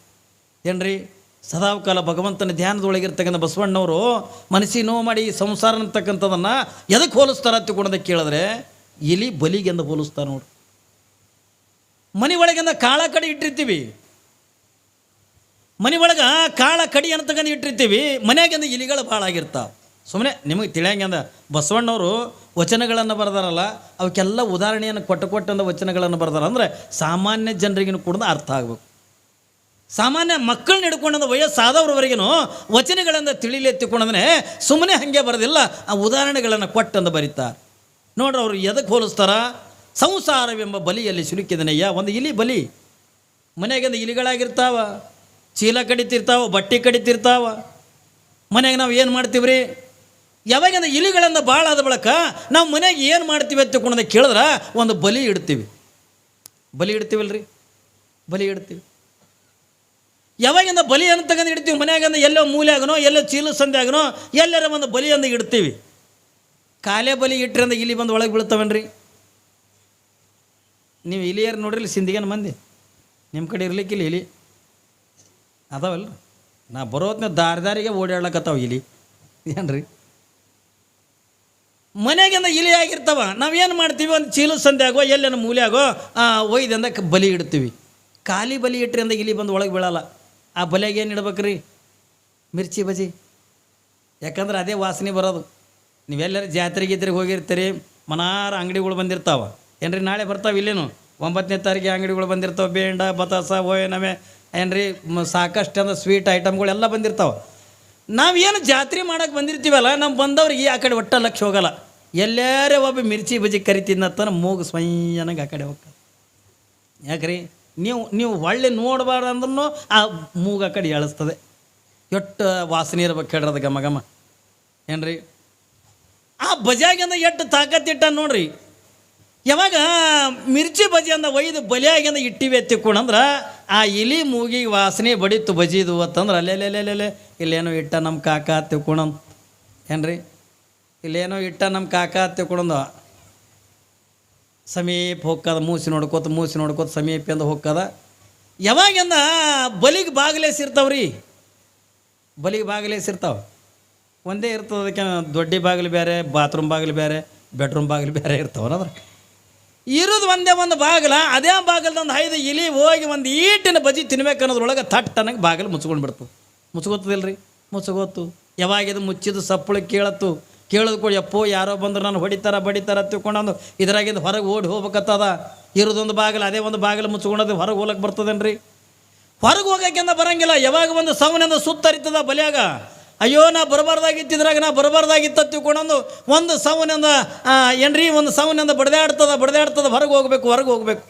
[SPEAKER 1] ಏನ್ರಿ? ಸದಾಕಾಲ ಭಗವಂತನ ಧ್ಯಾನದೊಳಗಿರ್ತಕ್ಕಂಥ ಬಸವಣ್ಣವರು ಮನಸ್ಸಿಗೆ ನೋವು ಮಾಡಿ ಸಂಸಾರ ಅಂತಕ್ಕಂಥದನ್ನು ಎದಕ್ಕೆ ಹೋಲಿಸ್ತಾರ ತಿಳ್ಕೊಂಡದಕ್ಕೆ ಕೇಳಿದ್ರೆ, ಇಲಿ ಬಲಿಗೆಂದು ಹೋಲಿಸ್ತಾರೆ ನೋಡ್ರಿ. ಮನೆ ಒಳಗಿಂದ ಕಾಳ ಕಡಿ ಇಟ್ಟಿರ್ತೀವಿ. ಮನೆ ಒಳಗೆ ಕಾಳ ಕಡಿ ಅಂತಕ್ಕಂದು ಇಟ್ಟಿರ್ತೀವಿ. ಮನ್ಯಾಗಿಂದ ಇಲಿಗಳು ಭಾಳ ಆಗಿರ್ತಾವೆ. ಸುಮ್ಮನೆ ನಿಮಗೆ ತಿಳಿಯಂಗಂದ ಬಸವಣ್ಣವರು ವಚನಗಳನ್ನು ಬರ್ದಾರಲ್ಲ, ಅವಕ್ಕೆಲ್ಲ ಉದಾಹರಣೆಯನ್ನು ಕೊಟ್ಟು ಕೊಟ್ಟಂದ ವಚನಗಳನ್ನು ಬರ್ದಾರ. ಅಂದರೆ ಸಾಮಾನ್ಯ ಜನರಿಗೂ ಕೂಡ ಅರ್ಥ ಆಗಬೇಕು. ಸಾಮಾನ್ಯ ಮಕ್ಕಳನ್ನ ಹಿಡ್ಕೊಂಡಂದ ವಯಸ್ಸಾದವ್ರವರೆಗೂ ವಚನಗಳನ್ನು ತಿಳಿಲಿ ಎತ್ತಿಕೊಂಡಂದ್ರೆ ಸುಮ್ಮನೆ ಹಾಗೆ ಬರೋದಿಲ್ಲ, ಆ ಉದಾಹರಣೆಗಳನ್ನು ಕೊಟ್ಟಂದು ಬರೀತಾರೆ. ನೋಡ್ರಿ ಅವರು ಎದಕ್ಕೆ ಹೋಲಿಸ್ತಾರ? ಸಂಸಾರವೆಂಬ ಬಲಿಯಲ್ಲಿ ಸಿಲುಕಿದನಯ್ಯ. ಒಂದು ಇಲಿ ಬಲಿ. ಮನೆಯಾಗಿಂದ ಇಲಿಗಳಾಗಿರ್ತಾವ. ಚೀಲ ಕಡಿತಿರ್ತಾವ, ಬಟ್ಟೆ ಕಡಿತಿರ್ತಾವ. ಮನೆಗೆ ನಾವು ಏನು ಮಾಡ್ತೀವ್ರಿ? ಯಾವಾಗಿಂದ ಇಲಿಗಳನ್ನು ಭಾಳ ಆದ ಬಳಿಕ ನಾವು ಮನೆಗೆ ಏನು ಮಾಡ್ತೀವಿ ಅಂತ ತಿಳ್ಕೊಂಡ ಕೇಳಿದ್ರೆ ಒಂದು ಬಲಿ ಇಡ್ತೀವಿ. ಬಲಿ ಇಡ್ತೀವಲ್ರಿ? ಬಲಿ ಇಡ್ತೀವಿ. ಯಾವಾಗಿಂದ ಬಲಿ ಅಂತ ತಗೊಂಡು ಇಡ್ತೀವಿ? ಮನೆಯಾಗಂದ ಎಲ್ಲೋ ಮೂಲ್ಯಾಗನೋ, ಎಲ್ಲೋ ಚೀಲ ಸಂದ್ಯಾಗನೋ, ಎಲ್ಲರ ಒಂದು ಬಲಿ ಅಂದ ಇಡ್ತೀವಿ. ಕಾಲೇ ಬಲಿ ಇಟ್ಟರೆ ಇಲಿ ಬಂದು ಒಳಗೆ ಬೀಳ್ತಾವನ್ರಿ? ನೀವು ಇಲಿಯರು ನೋಡ್ರಿ ಸಿಂಧಿಗೇನು ಮಂದಿ. ನಿಮ್ಮ ಕಡೆ ಇರ್ಲಿಕ್ಕಿಲ್ಲ ಇಲಿ ಅದಾವಲ್ಲ ನಾ ಬರೋತ್ನ ದಾರಿ ದಾರಿಗೆ ಓಡಾಡ್ಲಕತ್ತಾವ ಇಲಿ ಏನ್ರಿ? ಮನೆಗಿಂದ ಇಲಿ ಆಗಿರ್ತಾವ. ನಾವೇನು ಮಾಡ್ತೀವಿ? ಒಂದು ಚೀಲ ಸಂದ್ಯಾಗೋ ಎಲ್ಲೇನೋ ಆಗೋ ಒಯ್ದಂದ ಬಲಿ ಇಡ್ತೀವಿ. ಖಾಲಿ ಬಲಿ ಇಟ್ರಿಂದ ಇಲಿ ಬಂದು ಒಳಗೆ ಬೀಳಲ್ಲ. ಆ ಬಲಿಯಾಗ ಏನು ಇಡ್ಬೇಕ್ರಿ? ಮಿರ್ಚಿ ಬಜಿ. ಯಾಕಂದ್ರೆ ಅದೇ ವಾಸನೆ ಬರೋದು. ನೀವೆಲ್ಲರೂ ಜಾತ್ರೆಗೆ ಗೀತ್ರೆಗೆ ಹೋಗಿರ್ತೀರಿ, ಮನಾರ ಅಂಗಡಿಗಳು ಬಂದಿರ್ತಾವ. ಏನ್ರಿ ನಾಳೆ ಬರ್ತಾವೆ ಇಲ್ಲೇನು? ಒಂಬತ್ತನೇ ತಾರೀಕಿಗೆ ಅಂಗಡಿಗಳು ಬಂದಿರ್ತಾವೆ, ಬೇಂಡ, ಬತಾಸ ಓಯನಮೆ ಏನ್ರಿ ಸಾಕಷ್ಟು ಅಂದ್ರೆ ಸ್ವೀಟ್ ಐಟಮ್ಗಳೆಲ್ಲ ಬಂದಿರ್ತಾವೆ. ನಾವೇನು ಜಾತ್ರೆ ಮಾಡಕ್ಕೆ ಬಂದಿರ್ತೀವಲ್ಲ ನಮ್ಮ ಬಂದವ್ರಿಗೆ ಆ ಕಡೆ ಒಟ್ಟ ಲಕ್ಷ ಹೋಗಲ್ಲ. ಎಲ್ಲರೇ ಒಬ್ಬ ಮಿರ್ಚಿ ಬಜ್ಜಿ ಕರಿತಿದ್ದತ್ತಾನ ಮೂಗು ಸ್ವಯ್ಯನಾಗ ಆ ಕಡೆ ಹೋಗ್ತದೆ ಯಾಕ್ರಿ? ನೀವು ನೀವು ಒಳ್ಳೆ ನೋಡಬಾರ್ದಂದ್ರೂ ಆ ಮೂಗು ಆ ಕಡೆ ಎಳಿಸ್ತದೆ. ಎಷ್ಟು ವಾಸನೆ ಇರ್ಬೇಕು ಹೇಳ್ರದ ಗಮ ಗಮ ಏನ್ರಿ? ಆ ಬಜಾಗಿಂದ ಎಷ್ಟು ತಾಕತ್ತಿಟ್ಟ ನೋಡ್ರಿ ಯಾವಾಗ ಮಿರ್ಚಿ ಬಜಿ ಅಂದ ಒಯ್ದು ಬಲಿಯಾಗಿಂದ ಇಟ್ಟಿವೆ ಎತ್ತಿಕೊಂಡಂದ್ರೆ ಆ ಇಲಿ ಮೂಗಿಗೆ ವಾಸನೆ ಬಡಿತು ಬಜಿದು ಅಂತಂದ್ರೆ ಅಲ್ಲೆಲ್ಲೆಲ್ಲೆಲ್ಲೆ ಇಲ್ಲೇನೋ ಇಟ್ಟ ನಮ್ಮ ಕಾಕ ತಿಳ್ಕೊಳಂ ಏನ್ರಿ? ಇಲ್ಲೇನೋ ಇಟ್ಟ ನಮ್ಮ ಕಾಕ ತಿಳ್ಕೊಳಂದ ಸಮೀಪ ಹೊಕ್ಕದ, ಮೂಸಿ ನೋಡ್ಕೋತ ಮೂಸಿ ನೋಡ್ಕೋತ ಸಮೀಪ ಅಂದ ಹೊಕ್ಕದ. ಯಾವಾಗಿಂದ ಬಲಿಗೆ ಬಾಗಿಲೇಸಿರ್ತಾವ್ರಿ ಬಲಿಗೆ ಬಾಗಿಲೇ ಸಿರ್ತಾವ. ಒಂದೇ ಇರ್ತದೆ ಅದಕ್ಕೆ ದೊಡ್ಡ ಬಾಗಿಲು ಬೇರೆ ಬಾತ್ರೂಮ್ ಬಾಗಿಲು ಬೇರೆ ಬೆಡ್ರೂಮ್ ಬಾಗಿಲು ಬೇರೆ ಇರ್ತಾವಲ್ಲ ಅದ್ರ ಇರೋದು ಒಂದೇ ಒಂದು ಬಾಗಿಲ, ಅದೇ ಬಾಗಿಲ್ದೊಂದು ಐದು ಇಲಿ ಹೋಗಿ ಒಂದು ಈಟಿನ ಬಜಿ ತಿನ್ಬೇಕು ಅನ್ನೋದ್ರೊಳಗೆ ಥಟ್ ಅನ್ನಂಗೆ ಬಾಗಿಲು ಮುಚ್ಕೊಂಡು ಬಿಡ್ತು. ಮುಚ್ಕೋತದಿಲ್ಲ ರೀ ಮುಚ್ಕೋತು. ಯಾವಾಗ ಮುಚ್ಚಿದ್ದು ಮುಚ್ಚಿದ ಸಪ್ಪಳು ಕೇಳತ್ತು. ಕೇಳಿದ್ ಕೂಡ ಅಪ್ಪೋ, ಯಾರೋ ಬಂದ್ರು ನಾನು ಹೊಡಿತಾರ, ಬಡಿತಾರ ತಿಳ್ಕೊಂಡು ಇದ್ರಾಗಿಂದ ಹೊರಗೆ ಓಡಿ ಹೋಗ್ಬೇಕತ್ತದ. ಇರೋದೊಂದು ಬಾಗಿಲು, ಅದೇ ಒಂದು ಬಾಗಿಲು ಮುಚ್ಕೊಂಡದು ಹೊರಗೆ ಹೋಗ್ಲಕ್ಕೆ ಬರ್ತದೇನ್ರಿ? ಹೊರಗೆ ಹೋಗಕ್ಕಿಂತ ಬರಂಗಿಲ್ಲ. ಯಾವಾಗ ಒಂದು ಸವನಿಂದ ಸುತ್ತರಿತದ ಬಲಿಯಾಗ? ಅಯ್ಯೋ ನಾ ಬರಬಾರ್ದಾಗಿತ್ತಿದ್ರಾಗ ನಾ ಬರಬಾರ್ದಾಗಿತ್ತ ತಿಳ್ಕೊಂಡು ಒಂದು ಸವನಿಂದ ಆ, ಏನ್ರಿ ಒಂದು ಸವನಿಂದ ಬಡ್ದಾಡ್ತದ ಬಡ್ದಾಡ್ತದ ಹೊರಗೆ ಹೋಗ್ಬೇಕು ಹೊರಗೆ ಹೋಗ್ಬೇಕು.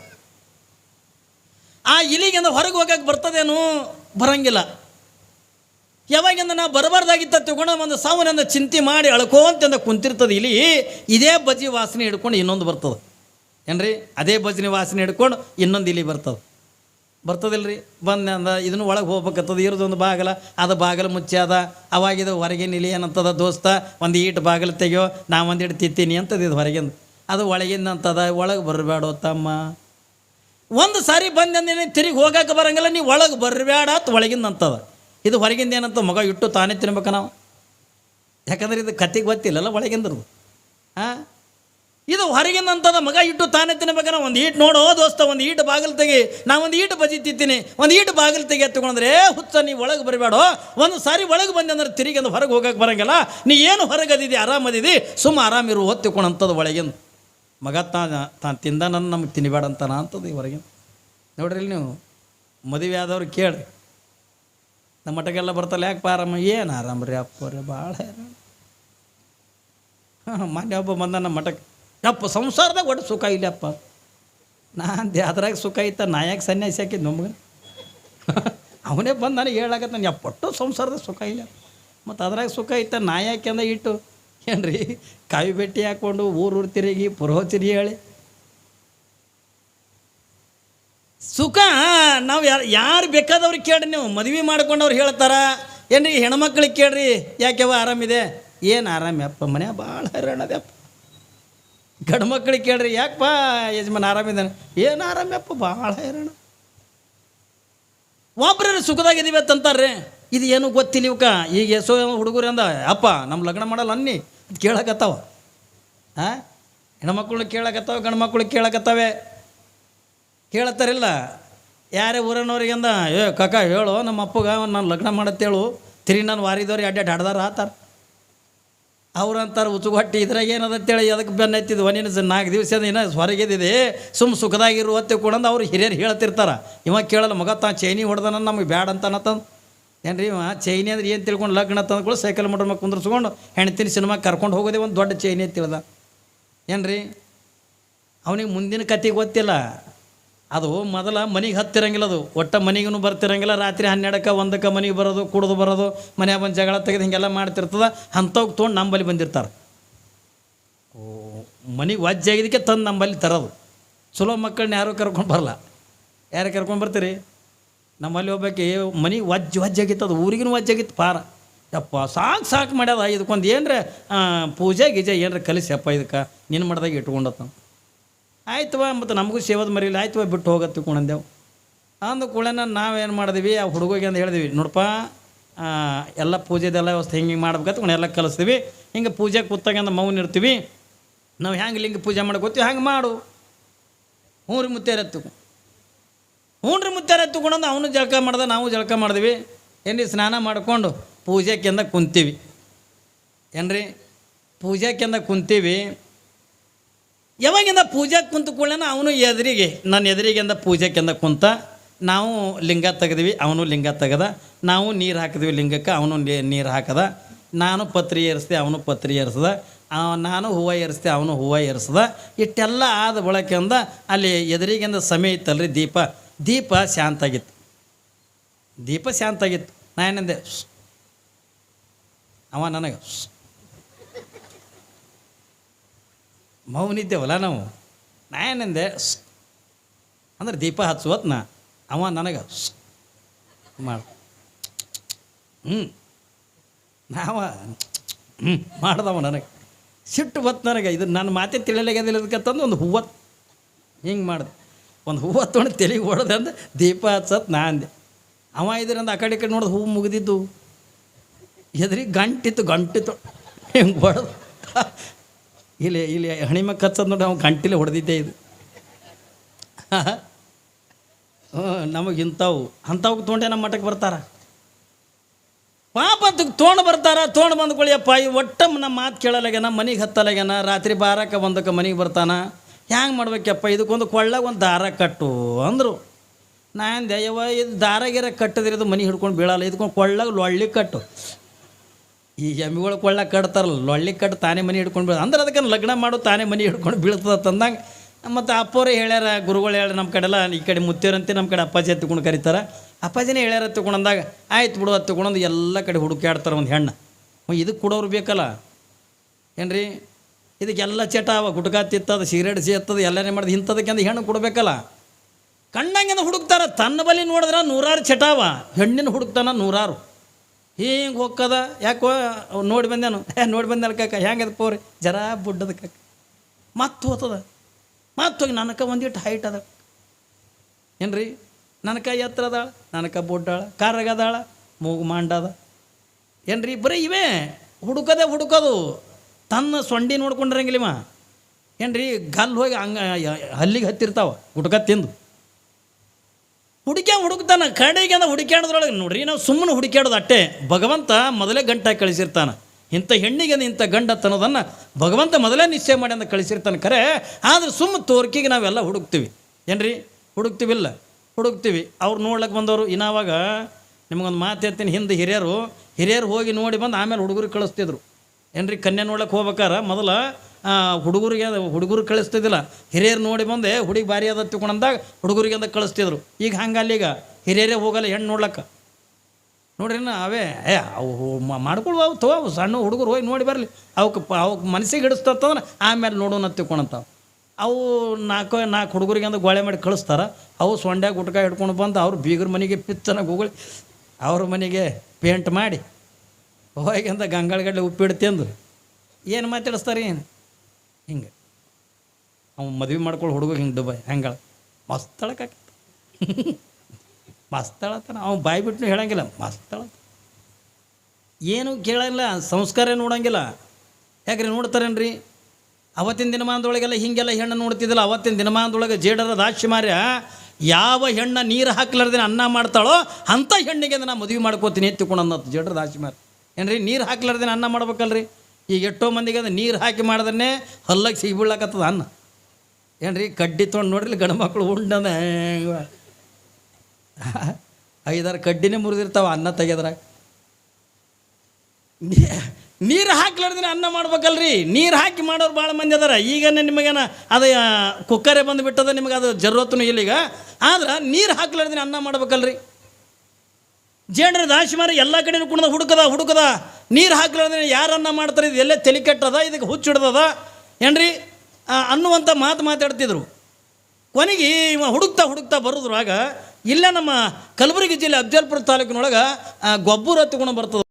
[SPEAKER 1] ಆ ಇಲಿಗಿಂದ ಹೊರಗೆ ಹೋಗಕ್ಕೆ ಬರ್ತದೇನು ಬರಂಗಿಲ್ಲ. ಯಾವಾಗಿಂದ ನಾ ಬರಬಾರ್ದಾಗಿತ್ತ ತಿಳ್ಕೊಂಡು ಒಂದು ಸಾವನಿಂದ ಚಿಂತೆ ಮಾಡಿ ಅಳ್ಕೋಂತಂದ ಕುಂತಿರ್ತದೆ ಇಲಿ ಇದೇ ಬಜಿ ವಾಸನೆ ಹಿಡ್ಕೊಂಡು ಇನ್ನೊಂದು ಬರ್ತದೆ. ಏನ್ರಿ ಅದೇ ಬಜ್ಜಿನ ವಾಸನೆ ಹಿಡ್ಕೊಂಡು ಇನ್ನೊಂದು ಇಲಿ ಬರ್ತದೆ. ಬರ್ತದಿಲ್ರಿ? ಬಂದ ಅಂದ, ಇದನ್ನು ಒಳಗೆ ಹೋಗ್ಬೇಕತ್ತದ ಇರೋದೊಂದು ಬಾಗಲ, ಅದು ಬಾಗಿಲು ಮುಚ್ಚಾದ ಅವಾಗಿದು ಹೊರಗೆ ನಿಲಿ ಏನಂತದ ದೋಸ್ತ, ಒಂದು ಈಟ್ ಬಾಗಿಲು ತೆಗಿಯೋ, ನಾ ಒಂದು ಇಟ್ಟು ತಿತ್ತೀನಿ ಅಂತದ ಇದು ಹೊರಗಿಂದ. ಅದು ಒಳಗಿಂದ ಅಂತದ, ಒಳಗೆ ಬರಬೇಡ ತಮ್ಮ. ಒಂದು ಸಾರಿ ಬಂದಂದೇನೆ ತಿರುಗಿ ಹೋಗಕ್ಕೆ ಬರಂಗಿಲ್ಲ ನೀವು ಒಳಗೆ ಬರಬೇಡ ಅಂತ ಒಳಗಿಂದ ಅಂತದ. ಇದು ಹೊರಗಿಂದ ಏನಂತ ಮಗ ಇಟ್ಟು ತಾನೇ ತಿನ್ಬೇಕು ನಾವು. ಯಾಕಂದ್ರೆ ಇದು ಕತ್ತಿಗೆ ಗೊತ್ತಿಲ್ಲಲ್ಲ ಒಳಗಿಂದ್ರದು. ಹಾಂ ಇದು ಹೊರಗಿನಂತದ ಮಗ ಇಟ್ಟು ತಾನೇ ತಿನ್ಬೇಕಾರೆ ಒಂದು ಈಟ್ ನೋಡೋ ದೋಸ್ತ, ಒಂದು ಈಟ್ ಬಾಗಿಲು ತೆಗಿ. ನಾ ಒಂದು ಈಟ್ ಬಜಿ ತಿಂತೀನಿ ಒಂದು ಈಟ್ ಬಾಗಿಲು ತೆಗಿ ಎತ್ಕೊಂಡ್ರೆ ಹುಚ್ಚ, ನೀ ಒಳಗೆ ಬರಬೇಡ. ಒಂದು ಸಾರಿ ಒಳಗೆ ಬಂದೆ ಅಂದ್ರೆ ತಿರುಗಿ ಅಂದ್ರೆ ಹೊರಗೆ ಹೋಗಕ್ಕೆ ಬರಂಗಿಲ್ಲ. ನೀ ಏನು ಹೊರಗದಿದಿ, ಆರಾಮದಿದಿ? ಸುಮ್ಮ ಆರಾಮಿರು ಹೊತ್ತಿಕೊಂಡಂಥದ್ದು ಒಳಗಿಂದ ಮಗ ತಾನ, ತಾನು ತಿಂದ ನನ್ನ ನಮಗೆ ತಿನ್ಬೇಡ ಅಂತಾನ ಅಂತದ್ದು ಈ ಹೊರಗಿನ. ನೋಡ್ರಿ ನೀವು, ಮದುವೆ ಆದವ್ರು ಕೇಳಿ. ನಮ್ಮ ಮಠಕ್ಕೆಲ್ಲ ಬರ್ತಲ್ಲ ಯಾಕೆ ಆರಾಮ? ಏನು ಆರಾಮ ರೀ ಅಪ್ಪ ರೀ ಭಾಳ ಹಾಂ ಮೊನ್ನೆ ಒಬ್ಬ ಬಂದ ನಮ್ಮ ಮಠಕ್ಕೆ ಯಪ್ಪ ಸಂಸಾರದಾಗ ಒಟ್ಟು ಸುಖ ಇಲ್ಲಪ್ಪ. ನಾನು ಅದ್ರಾಗ ಸುಖ ಇತ್ತ ನಾ ಯಾಕೆ ಸನ್ಯಾಸಿ ಹಾಕಿದ್ದು ನಮ್ಗೆ. ಅವನೇ ಬಂದು ನನಗೆ ಹೇಳಾಕತ್ತ ನಾನು ಯಪ್ಪಟ್ಟು ಸಂಸಾರದ ಸುಖ ಇಲ್ಲ. ಮತ್ತು ಅದ್ರಾಗ ಸುಖ ಇತ್ತ ನಾ ಯಾಕೆ ಅಂದ ಇಟ್ಟು, ಏನ್ರಿ ಕಾಯಿ ಬೆಟ್ಟಿ ಹಾಕ್ಕೊಂಡು ಊರೂರು ತಿರುಗಿ ಪುರೋಹಿತರಿ ಹೇಳಿ. ಸುಖ, ನಾವು ಯಾರು ಯಾರು ಬೇಕಾದವ್ರಿಗೆ ಕೇಳ್ರಿ ನೀವು, ಮದುವೆ ಮಾಡ್ಕೊಂಡವ್ರು ಹೇಳ್ತಾರ. ಏನ್ರಿ, ಹೆಣ್ಮಕ್ಳಿಗೆ ಕೇಳ್ರಿ ಯಾಕೆವ ಆರಾಮಿದೆ? ಏನು ಆರಾಮ್ಯಪ್ಪ ಮನೆ ಭಾಳ ಹೈರಾಣದಪ್ಪ ಗಂಡು ಮಕ್ಕಳಿಗೆ ಕೇಳ್ರಿ, ಯಾಕಪ್ಪ ಯಜಮಾನ್ ಆರಾಮಿದ್ದಾನೆ ಏನು ಆರಾಮ್ಯಪ್ಪ ಭಾಳ ಹೈರಾಣ. ಒಬ್ರು ಸುಖದಾಗಿದ್ದೀವಿ ಅಂತಂತಾರೆ ಇದು ಏನು ಗೊತ್ತಿಲ್ಲ ಇವಕ್ಕ ಈಗ ಎಸೋ ಹುಡುಗರು ಅಂದ, ಅಪ್ಪ ನಮ್ಮ ಲಗ್ನ ಮಾಡಲ್ಲ ಅನ್ನಿ ಅದು ಕೇಳಕತ್ತಾವ. ಹಾಂ ಹೆಣ್ಮಕ್ಳನ್ನ ಕೇಳಕತ್ತಾವ, ಗಂಡು ಮಕ್ಕಳು ಕೇಳಕತ್ತಾವೆ. ಕೇಳತ್ತಾರಿಲ್ಲ? ಯಾರೇ ಊರನವ್ರಿಗೆ ಅಂದ, ಏ ಕಾಕ, ಹೇಳು, ನಮ್ಮ ಅಪ್ಪಗ ನಾನು ಲಗ್ನ ಮಾಡತ್ತೇಳು. ತಿರಿ ನಾನು ವಾರಿದವ್ರಿಗೆ ಅಡ್ಡಾಡ್ ಹಾಡ್ದಾರ ಆತಾರ. ಅವ್ರು ಅಂತಾರೆ ಇದ್ರಾಗ ಇದ್ರಾಗ ಏನದಂತೇಳಿ ಅದಕ್ಕೆ ಬೆನ್ನೆತ್ತಿದ್ದು ಒಂದಿನ ನಾಲ್ಕು ದಿವಸ ಏನ ಹೊರಗೆದಿದೆ ಸುಮ್ಮ ಸುಖದಾಗಿರುವತ್ತೆ ಕೂಡ ಅವ್ರು ಹಿರಿಯರು ಹೇಳ್ತಿರ್ತಾರೆ. ಇವ ಕೇಳಲ್ಲ, ಮಗ ತಾ ಚೈನಿ ಹೊಡೆದನ, ನಮಗೆ ಬ್ಯಾಡ ಅಂತನತ್ತಂದು ಏನ್ರಿ ಇವ, ಚೈನಿ ಅಂದ್ರೆ ಏನು ತಿಳ್ಕೊಂಡು ಲಗ್ನ ತಂದ್ಕೊಳ್ಳಿ ಸೈಕಲ್ ಮೋಟ್ರ್ ಮೇಲೆ ಕುಂದ್ರಿಸ್ಕೊಂಡು ಹೆಣ್ತಿನ ಸಿನಿಮಾ ಕರ್ಕೊಂಡು ಹೋಗೋದೇ ಒಂದು ದೊಡ್ಡ ಚೈನಿ ಅಂತ ತಿಳ್ದ. ಏನ್ರಿ? ಅವನಿಗೆ ಮುಂದಿನ ಕತೆ ಗೊತ್ತಿಲ್ಲ. ಅದು ಮೊದಲ ಮನೆಗೆ ಹತ್ತಿರಂಗಿಲ್ಲ ಅದು. ಒಟ್ಟ ಮನೆಗೂ ಬರ್ತಿರಂಗಿಲ್ಲ. ರಾತ್ರಿ ಹನ್ನೆರಡಕ್ಕೆ, ಒಂದಕ್ಕೆ ಮನೆಗೆ ಬರೋದು, ಕುಡಿದು ಬರೋದು ಮನೆಯ ಬಂದು ಜಗಳ ತೆಗೆದು ಹಿಂಗೆಲ್ಲ ಮಾಡ್ತಿರ್ತದೆ. ಅಂಥವ್ಗೆ ತೊಗೊಂಡು ನಂಬಲ್ಲಿ ಬಂದಿರ್ತಾರೆ. ಓ, ಮನೆಗೆ ವಜ್ಜೆ ಆಗಿದ್ದಕ್ಕೆ ತಂದು ನಂಬಲ್ಲಿ ತರೋದು. ಚಲೋ ಮಕ್ಕಳನ್ನ ಯಾರೂ ಕರ್ಕೊಂಡು ಬರಲ್ಲ ಯಾರು ಕರ್ಕೊಂಡು ಬರ್ತೀರಿ? ನಮ್ಮಲ್ಲಿ ಒಬ್ಬಾಕಿ ಮನೆಗೆ ವಜ್ಜೆ ವಜ್ಜಾಗಿತ್ತು ಅದು. ಊರಿಗೂ ವಜ್ಜಾಗಿತ್ತು ಪಾರ. ಯಪ್ಪ, ಸಾಕು ಸಾಕು ಮಾಡ್ಯದ. ಇದಕ್ಕೊಂದು ಏನರ ಪೂಜೆ ಗೀಜೆ ಏನರ ಕಲಿಸ್ಯಪ್ಪ ಇದಕ್ಕೆ. ನಿನ್ನ ಮಾಡ್ದಾಗ ಇಟ್ಕೊಂಡತ್ತ ಆಯ್ತವ ಮತ್ತು ನಮಗೂ ಸೇವದ ಮರಿಲ್ಲ ಆಯ್ತವ ಬಿಟ್ಟು ಹೋಗತ್ತೆ ಕುಣಂದೆವು ಅಂದ ಕೂಡನ ನಾವೇನು ಮಾಡಿದ್ವಿ? ಆ ಹುಡುಗಿಗೆ ಅಂತ ಹೇಳಿದ್ವಿ, ನೋಡಪ್ಪ ಎಲ್ಲ ಪೂಜೆದೆಲ್ಲ ವ್ಯವಸ್ಥೆ ಹಿಂಗೆ ಹಿಂಗೆ ಮಾಡ್ಬೇಕಂತ ಎಲ್ಲ ಕಲಿಸ್ತೀವಿ. ಹಿಂಗೆ ಪೂಜೆ ಕೂತಾಗ ಅಂದ ಮೌನ ಇರ್ತೀವಿ. ನಾವು ಹೆಂಗೆ ಲಿಂಗ ಪೂಜೆ ಮಾಡ್ಕೋತೀವಿ ಹಂಗೆ ಮಾಡು. ಹ್ಞೂ ರೀ ಮುತ್ತೇರ ಎತ್ತು. ಹ್ಞೂ ರೀ ಮುತ್ತಾರ ಎತ್ತುಕೊಂಡಂದು ಅವನು ಜಳಕ ಮಾಡ್ದ, ನಾವು ಜಳಕ ಮಾಡಿದ್ವಿ. ಏನ್ರಿ, ಸ್ನಾನ ಮಾಡ್ಕೊಂಡು ಪೂಜೆಕೆಂದ ಕುಂತೀವಿ. ಏನ್ರಿ ಪೂಜೆಕೆಂದ ಕುಂತೀವಿ. ಯಾವಾಗಿಂದ ಪೂಜೆ ಕುಂತು ಕೂಡಲೇನ ಅವನು ಎದುರಿಗೆ, ನನ್ನ ಎದುರಿಗೆಂದ ಪೂಜೆಕೆಂದ ಕುಂತ ನಾವು ಲಿಂಗ ತೆಗೆದ್ವಿ, ಅವನು ಲಿಂಗ ತೆಗೆದ. ನಾವು ನೀರು ಹಾಕಿದ್ವಿ ಲಿಂಗಕ್ಕೆ, ಅವನು ನೀರು ಹಾಕದ. ನಾನು ಪತ್ರಿ ಏರಿಸ್ದೆ, ಅವನು ಪತ್ರಿ ಏರಿಸ್ದ. ನಾನು ಹೂವು ಏರಿಸ್ದೆ, ಅವನು ಹೂವು ಏರಿಸ್ದ. ಇಷ್ಟೆಲ್ಲ ಆದ ಬಳಕೆಂದ ಅಲ್ಲಿ ಎದುರಿಗಿಂದ ಸಮಯ ಇತ್ತಲ್ರಿ, ದೀಪ. ದೀಪ ಶಾಂತಾಗಿತ್ತು. ದೀಪ ಶಾಂತಾಗಿತ್ತು. ನಾ ಏನಂದೆ ಅವ ನನಗೆ ಮೌನಿದ್ದೇವಲ್ಲ ನಾವು. ನಾ ಏನಂದೆ. ಅಂದ್ರೆ ದೀಪ ಹಚ್ಚುವತ್ ನಾ ಅವ ನನಗೆ. ಮಾಡ ಹ್ಞೂ ನಾವ ಹ್ಞೂ ಮಾಡ್ದವ ನನಗೆ. ಸಿಟ್ಟು ಬತ್ತು ನನಗೆ, ಇದು ನನ್ನ ಮಾತೆ ತಿಳಿಯಲಾಗ್ಯದಿಲ್ಲದಕ್ಕಂತಂದು ಒಂದು ಹೂವತ್ತು ಹಿಂಗೆ ಮಾಡ್ದೆ. ಒಂದು ಹೂವು ತೊಗೊಂಡು ತೆಲಿಗೆ ಹೊಡೆದೆ ಅಂದ್ರೆ ದೀಪ ಹಚ್ಚತ್ ನಾ ಅಂದೆ. ಅವ ಇದ್ರಂದ ಆ ಕಡೆ ಕಡೆ ನೋಡಿದ ಹೂವು ಮುಗಿದಿದ್ದು. ಎದ್ರಿ ಗಂಟಿತ್ತು ಗಂಟಿತ್ತು. ಹಿಂಗೆ ಹೊಡೆದು. ಇಲ್ಲಿ ಇಲ್ಲಿ ಹಣಿಮಕ್ಕ ಹಚ್ಚದ್ ನೋಡಿ ಅವ್ನು ಗಂಟಿಲೆ ಹೊಡೆದಿದ್ದೆ ಇದು. ನಮಗೆ ಇಂಥವು ಅಂಥವು ತೊಗೊಂಡೆ ನಮ್ಮ ಮಠಕ್ಕೆ ಬರ್ತಾರ. ಪಾಪ ತೊಗೊಂಡು ಬರ್ತಾರ, ತೊಗೊಂಡು ಬಂದ್ಕೊಳ್ಳಿಯಪ್ಪ ಈ ಒಟ್ಟ ನಮ್ಮ ಮಾತು ಕೇಳಲಾಗ್ಯಾನ ಮನೆಗೆ ಹತ್ತಲಾಗ್ಯಾನ ರಾತ್ರಿ ಬಾರಕ ಬಂದಕ್ಕೆ ಮನೆಗೆ ಬರ್ತಾನ. ಹ್ಯಾಂಗೆ ಮಾಡ್ಬೇಕಪ್ಪ, ಇದಕ್ಕೊಂದು ಕೊಳ್ಳಾಗ ಒಂದು ದಾರ ಕಟ್ಟು ಅಂದರು. ನಾನು ದಯವ ಇದು ದಾರಾಗಿರ ಕಟ್ಟಿದ್ರೆ ಇದು ಮನೆ ಹಿಡ್ಕೊಂಡು ಬೀಳಲ್ಲ, ಇದಕ್ಕೊಂದು ಕೊಳ್ಳಾಗ ಲೊಳ್ಳಿ ಕಟ್ಟು. ಈ ಎಮ್ಮಿಗಳು ಕೊಳ್ಳ ಕಟ್ತಾರಲ್ಲ, ಲೊಳ್ಳಿ ಕಟ್ಟು ತಾನೇ ಮನೆ ಹಿಡ್ಕೊಂಡು ಬೀಳ ಅಂದ್ರೆ ಅದಕ್ಕೆ ಲಗ್ನ ಮಾಡು ತಾನೇ ಮನೆ ಹಿಡ್ಕೊಂಡು ಬೀಳ್ತದೆ ತಂದಂಗೆ. ಮತ್ತು ಅಪ್ಪೋರೆ ಹೇಳ್ಯಾರ, ಗುರುಗಳು ಹೇಳ್ಯಾರ ನಮ್ಮ ಕಡೆಲ್ಲ, ಈ ಕಡೆ ಮುತ್ತೇರಂತೆ ನಮ್ಮ ಕಡೆ ಅಪ್ಪಾಜಿ ಹತ್ತಿಕೊಂಡು ಕರೀತಾರೆ. ಅಪ್ಪಾಜಿನೇ ಹೇಳ್ಯಾರ ತಗೊಂಡಂದಾಗ ಆಯ್ತು ಬಿಡು ಹತ್ತಿಕೊಂಡಂದು ಎಲ್ಲ ಕಡೆ ಹುಡುಕಾಡ್ತಾರೆ ಒಂದು ಹೆಣ್ಣು. ಇದಕ್ಕೆ ಕೊಡೋರು ಬೇಕಲ್ಲ. ಏನ್ರಿ? ಇದಕ್ಕೆಲ್ಲ ಚಟ ಅವ ಗುಟ್ಕಾ ತಿತ್ತದ ಸಿಗರೇಟ್ ಸೇರ್ತದ ಎಲ್ಲನೇ ಮಾಡಿದ, ಇಂಥದಕ್ಕೆ ಅಂದ ಹೆಣ್ಣು ಕೊಡಬೇಕಲ್ಲ. ಕಣ್ಣಂಗೆ ಹುಡುಕ್ತಾರ, ತನ್ನ ಬಲಿ ನೋಡಿದ್ರೆ ನೂರಾರು ಚಟಾವ ಹೆಣ್ಣಿನ ಹುಡುಕ್ತಾನ ನೂರಾರು. ಹಿಂಗೆ ಹೋಗ್ಕದ ಯಾಕೋ ನೋಡಿ ಬಂದೇನು? ಏ ನೋಡಿ ಬಂದೆ ಕಾಕ ಹೆಂಗದ ಪೋರಿ? ಜರ ಬುಡ್ಡದ ಕಾಕ. ಮತ್ತೆ ಹೋತದ. ಮತ್ತೆ ಹೋಗಿ ನನಕ ಒಂದಿಟ್ಟು ಹೈಟ್ ಅದ. ಏನ್ರಿ? ನನಕ ಎತ್ತರ ಅದಾಳ ನನಕ ಬುಡ್ಡಾಳ ಕಾರಾಗದಾಳ ಮೂಗು ಮಾಂಡದ ಏನ್ರಿ? ಬರೀ ಇವೇ. ಹುಡುಕದೆ ಹುಡುಕೋದು. ತನ್ನ ಸೊಂಡಿ ನೋಡ್ಕೊಂಡಿರಂಗಿಲ್ಲವ ಏನ್ರಿ? ಗಲ್ಲು ಹೋಗಿ ಹಂಗ ಹಲ್ಲಿಗೆ ಹತ್ತಿರ್ತಾವ, ಗುಟ್ಕ ತಿಂದು. ಹುಡುಕ್ಯ ಹುಡುಕ್ತಾನ ಕಡೆಗೆ ಅಂದ ಹುಡುಕ್ಯಾಡೋದ್ರೊಳಗೆ ನೋಡ್ರಿ ನಾವು ಸುಮ್ಮನೆ ಹುಡುಕ್ಯಾಡೋದು ಅಟ್ಟೆ. ಭಗವಂತ ಮೊದಲೇ ಗಂಟೆ ಕಳಿಸಿರ್ತಾನೆ. ಇಂಥ ಹೆಣ್ಣಿಗೆ ಇಂಥ ಗಂಡ ತನ್ನೋದನ್ನು ಭಗವಂತ ಮೊದಲೇ ನಿಶ್ಚಯ ಮಾಡಿ ಅಂತ ಕಳಿಸಿರ್ತಾನೆ ಖರೆ ಆದ್ರೆ ಸುಮ್ಮ ತೋರ್ಕಿಗೆ ನಾವೆಲ್ಲ ಹುಡುಕ್ತೀವಿ. ಏನ್ರಿ? ಹುಡುಕ್ತೀವಿಲ್ಲ. ಹುಡುಕ್ತೀವಿ. ಅವ್ರು ನೋಡ್ಲಿಕ್ಕೆ ಬಂದವರು ಇನ್ನಾವಾಗ ನಿಮಗೊಂದು ಮಾತು ಹೇಳ್ತೀನಿ ಹಿಂದೆ ಹಿರಿಯರು. ಹಿರಿಯರು ಹೋಗಿ ನೋಡಿ ಬಂದು ಆಮೇಲೆ ಹುಡುಗರಿಗೆ ಕಳಿಸ್ತಿದ್ರು. ಏನ್ರಿ? ಕನ್ಯಾ ನೋಡ್ಲಿಕ್ಕೆ ಹೋಗ್ಬೇಕಾರ ಮೊದಲ? ಹುಡುಗರಿಗೆ ಹುಡುಗರು ಕಳಿಸ್ತಿದ್ದಿಲ್ಲ. ಹಿರಿಯರು ನೋಡಿ ಬಂದೆ, ಹುಡುಗಿ ಭಾರಿ ಅದ ತಿಳ್ಕೊಂಡಂದಾಗ ಹುಡುಗರಿಗೆ ಅಂತ ಕಳಿಸ್ತಿದ್ರು. ಈಗ ಹಂಗಲ್ಲ ಈಗ ಹಿರಿಯರೇ ಹೋಗಲ್ಲ, ಹೆಣ್ಣು ನೋಡ್ಲಕ್ಕ. ನೋಡ್ರಿ ಅವೇ, ಏ, ಅವು ಮಾಡ್ಕೊಳ್ವ, ಅವು ತೋ ಸಣ್ಣ ಹುಡುಗರು ಹೋಗಿ ನೋಡಿ ಬರಲಿ. ಅವಕ್ಕೆ ಅವಕ್ಕೆ ಮನಸ್ಸಿಗೆ ಹಿಡಿಸ್ತಂದ್ರೆ ಆಮೇಲೆ ನೋಡೋಣ ತಿಳ್ಕೊಳಂತಾವೆ ಅವು ನಾಲ್ಕು ನಾಲ್ಕು ಹುಡುಗರಿಗೆ ಅಂತ ಗೋಳೆ ಮಾಡಿ ಕಳಿಸ್ತಾರ. ಅವು ಸೊಂಡ್ಯಾಗ ಗುಟ್ಕಾ ಹಿಡ್ಕೊಂಡು ಬಂದು ಅವ್ರು ಬೀಗರ ಮನೆಗೆ ಪಿಚ್ಚನಾಗ ಹೋಗಳಿ ಅವ್ರ ಮನೆಗೆ ಪೇಂಟ್ ಮಾಡಿ, ಹೋಗಿ ಅಂತ ಗಂಗಾಳಗಡ್ಡೆ ಉಪ್ಪಿಟ್ಟು ತಿಂದು. ಏನು ಮಾತಾಡಿಸ್ತಾರೆ? ಏನು ಹಿಂಗೆ. ಅವ್ನು ಮದ್ವೆ ಮಾಡ್ಕೊಳ್ಳಿ ಹುಡುಗ ಹಿಂಗೆ ದುಬೈ ಹೆಂಗಳ ಮಸ್ತಳಕ್ಕೆ ಅಳಕಾಕ [laughs] ಮಸ್ತ್ ಅಳತಾನ ಅವ್ನು ಬಾಯಿ ಬಿಟ್ಟು ಹೇಳಂಗಿಲ್ಲ, ಮಸ್ತಳ. ಏನು ಕೇಳಂಗಿಲ್ಲ, ಸಂಸ್ಕಾರ ನೋಡಂಗಿಲ್ಲ. ಯಾಕ್ರಿ ನೋಡ್ತಾರೇನ್ರಿ? ಅವತ್ತಿನ ದಿನಮಾನದೊಳಗೆಲ್ಲ ಹಿಂಗೆಲ್ಲ ಹೆಣ್ಣು ನೋಡ್ತಿದ್ದಿಲ್ಲ, ಅವತ್ತಿನ ದಿನಮಾನದೊಳಗೆ ಜೇಡರ ದಾಕ್ಷಿಮಾರ್ಯ ಯಾವ ಹೆಣ್ಣ ನೀರು ಹಾಕ್ಲಾರ್ದಿನ ಅನ್ನ ಮಾಡ್ತಾಳೋ ಅಂಥ ಹೆಣ್ಣಿಗೆ ನಾನು ಮದುವೆ ಮಾಡ್ಕೋತೀನಿ ಎತ್ತಿಕೊಂಡು ಅನ್ನತ್ತು ಜೇಡರ ಏನು ಏನ್ರಿ, ನೀರು ಹಾಕ್ಲಾರ್ದಿನ ಅನ್ನ ಮಾಡ್ಬೇಕಲ್ರಿ? ಈಗ ಎಷ್ಟೋ ಮಂದಿಗೆ ಅದು ನೀರು ಹಾಕಿ ಮಾಡಿದ್ರೆ ಹಲ್ಲಕ್ಕೆ ಸಿಗಿಬೀಳಕತ್ತದ ಅನ್ನ. ಏನ್ರಿ, ಕಡ್ಡಿ ತೊಗೊಂಡು ನೋಡ್ರಿ ಗಂಡು ಮಕ್ಕಳು ಉಂಡದ ಐದಾರು ಕಡ್ಡಿನೇ ಮುರಿದಿರ್ತಾವ ಅನ್ನ ತೆಗೆದ್ರಾಗ. ನೀರು ಹಾಕ್ಲಾರ್ದಿನ ಅನ್ನ ಮಾಡ್ಬೇಕಲ್ರಿ. ನೀರು ಹಾಕಿ ಮಾಡೋರು ಭಾಳ ಮಂದಿ ಅದಾರ. ಈಗನೇ ನಿಮಗೇನ ಅದು ಕುಕ್ಕರೇ ಬಂದು ಬಿಟ್ಟದ ನಿಮಗೆ ಅದು ಜರೂರತ್ತೂ ಇಲ್ಲ ಈಗ ಆದ್ರೆ ನೀರು ಹಾಕ್ಲಾರ್ದಿನ ಅನ್ನ ಮಾಡ್ಬೇಕಲ್ರಿ. ಜೇಂಡ್ರ ದಾಶಿಮಾರಿ ಎಲ್ಲ ಕಡೆನೂ ಕುಣದ, ಹುಡುಕದ ಹುಡುಕದ. ನೀರು ಹಾಕ್ಲಾರ್ದಿನ ಯಾರನ್ನ ಮಾಡ್ತಾರೆ? ಇದು ಎಲ್ಲೇ ತಲೆ ಕೆಟ್ಟದ? ಇದಕ್ಕೆ ಹುಚ್ಚಿಡ್ದದ ಏನ್ರಿ? ಅನ್ನುವಂಥ ಮಾತು ಮಾತಾಡ್ತಿದ್ರು. ಕೊನೆಗೆ ಇವ ಹುಡುಕ್ತಾ ಹುಡುಕ್ತಾ ಬರೋದ್ರಾಗ ಇಲ್ಲೇ ನಮ್ಮ ಕಲಬುರಗಿ ಜಿಲ್ಲೆ ಅಬ್ಜಲ್ಪುರ ತಾಲೂಕಿನೊಳಗೆ ಗೊಬ್ಬರ ತಗೊಂಡು ಬರ್ತದೆ.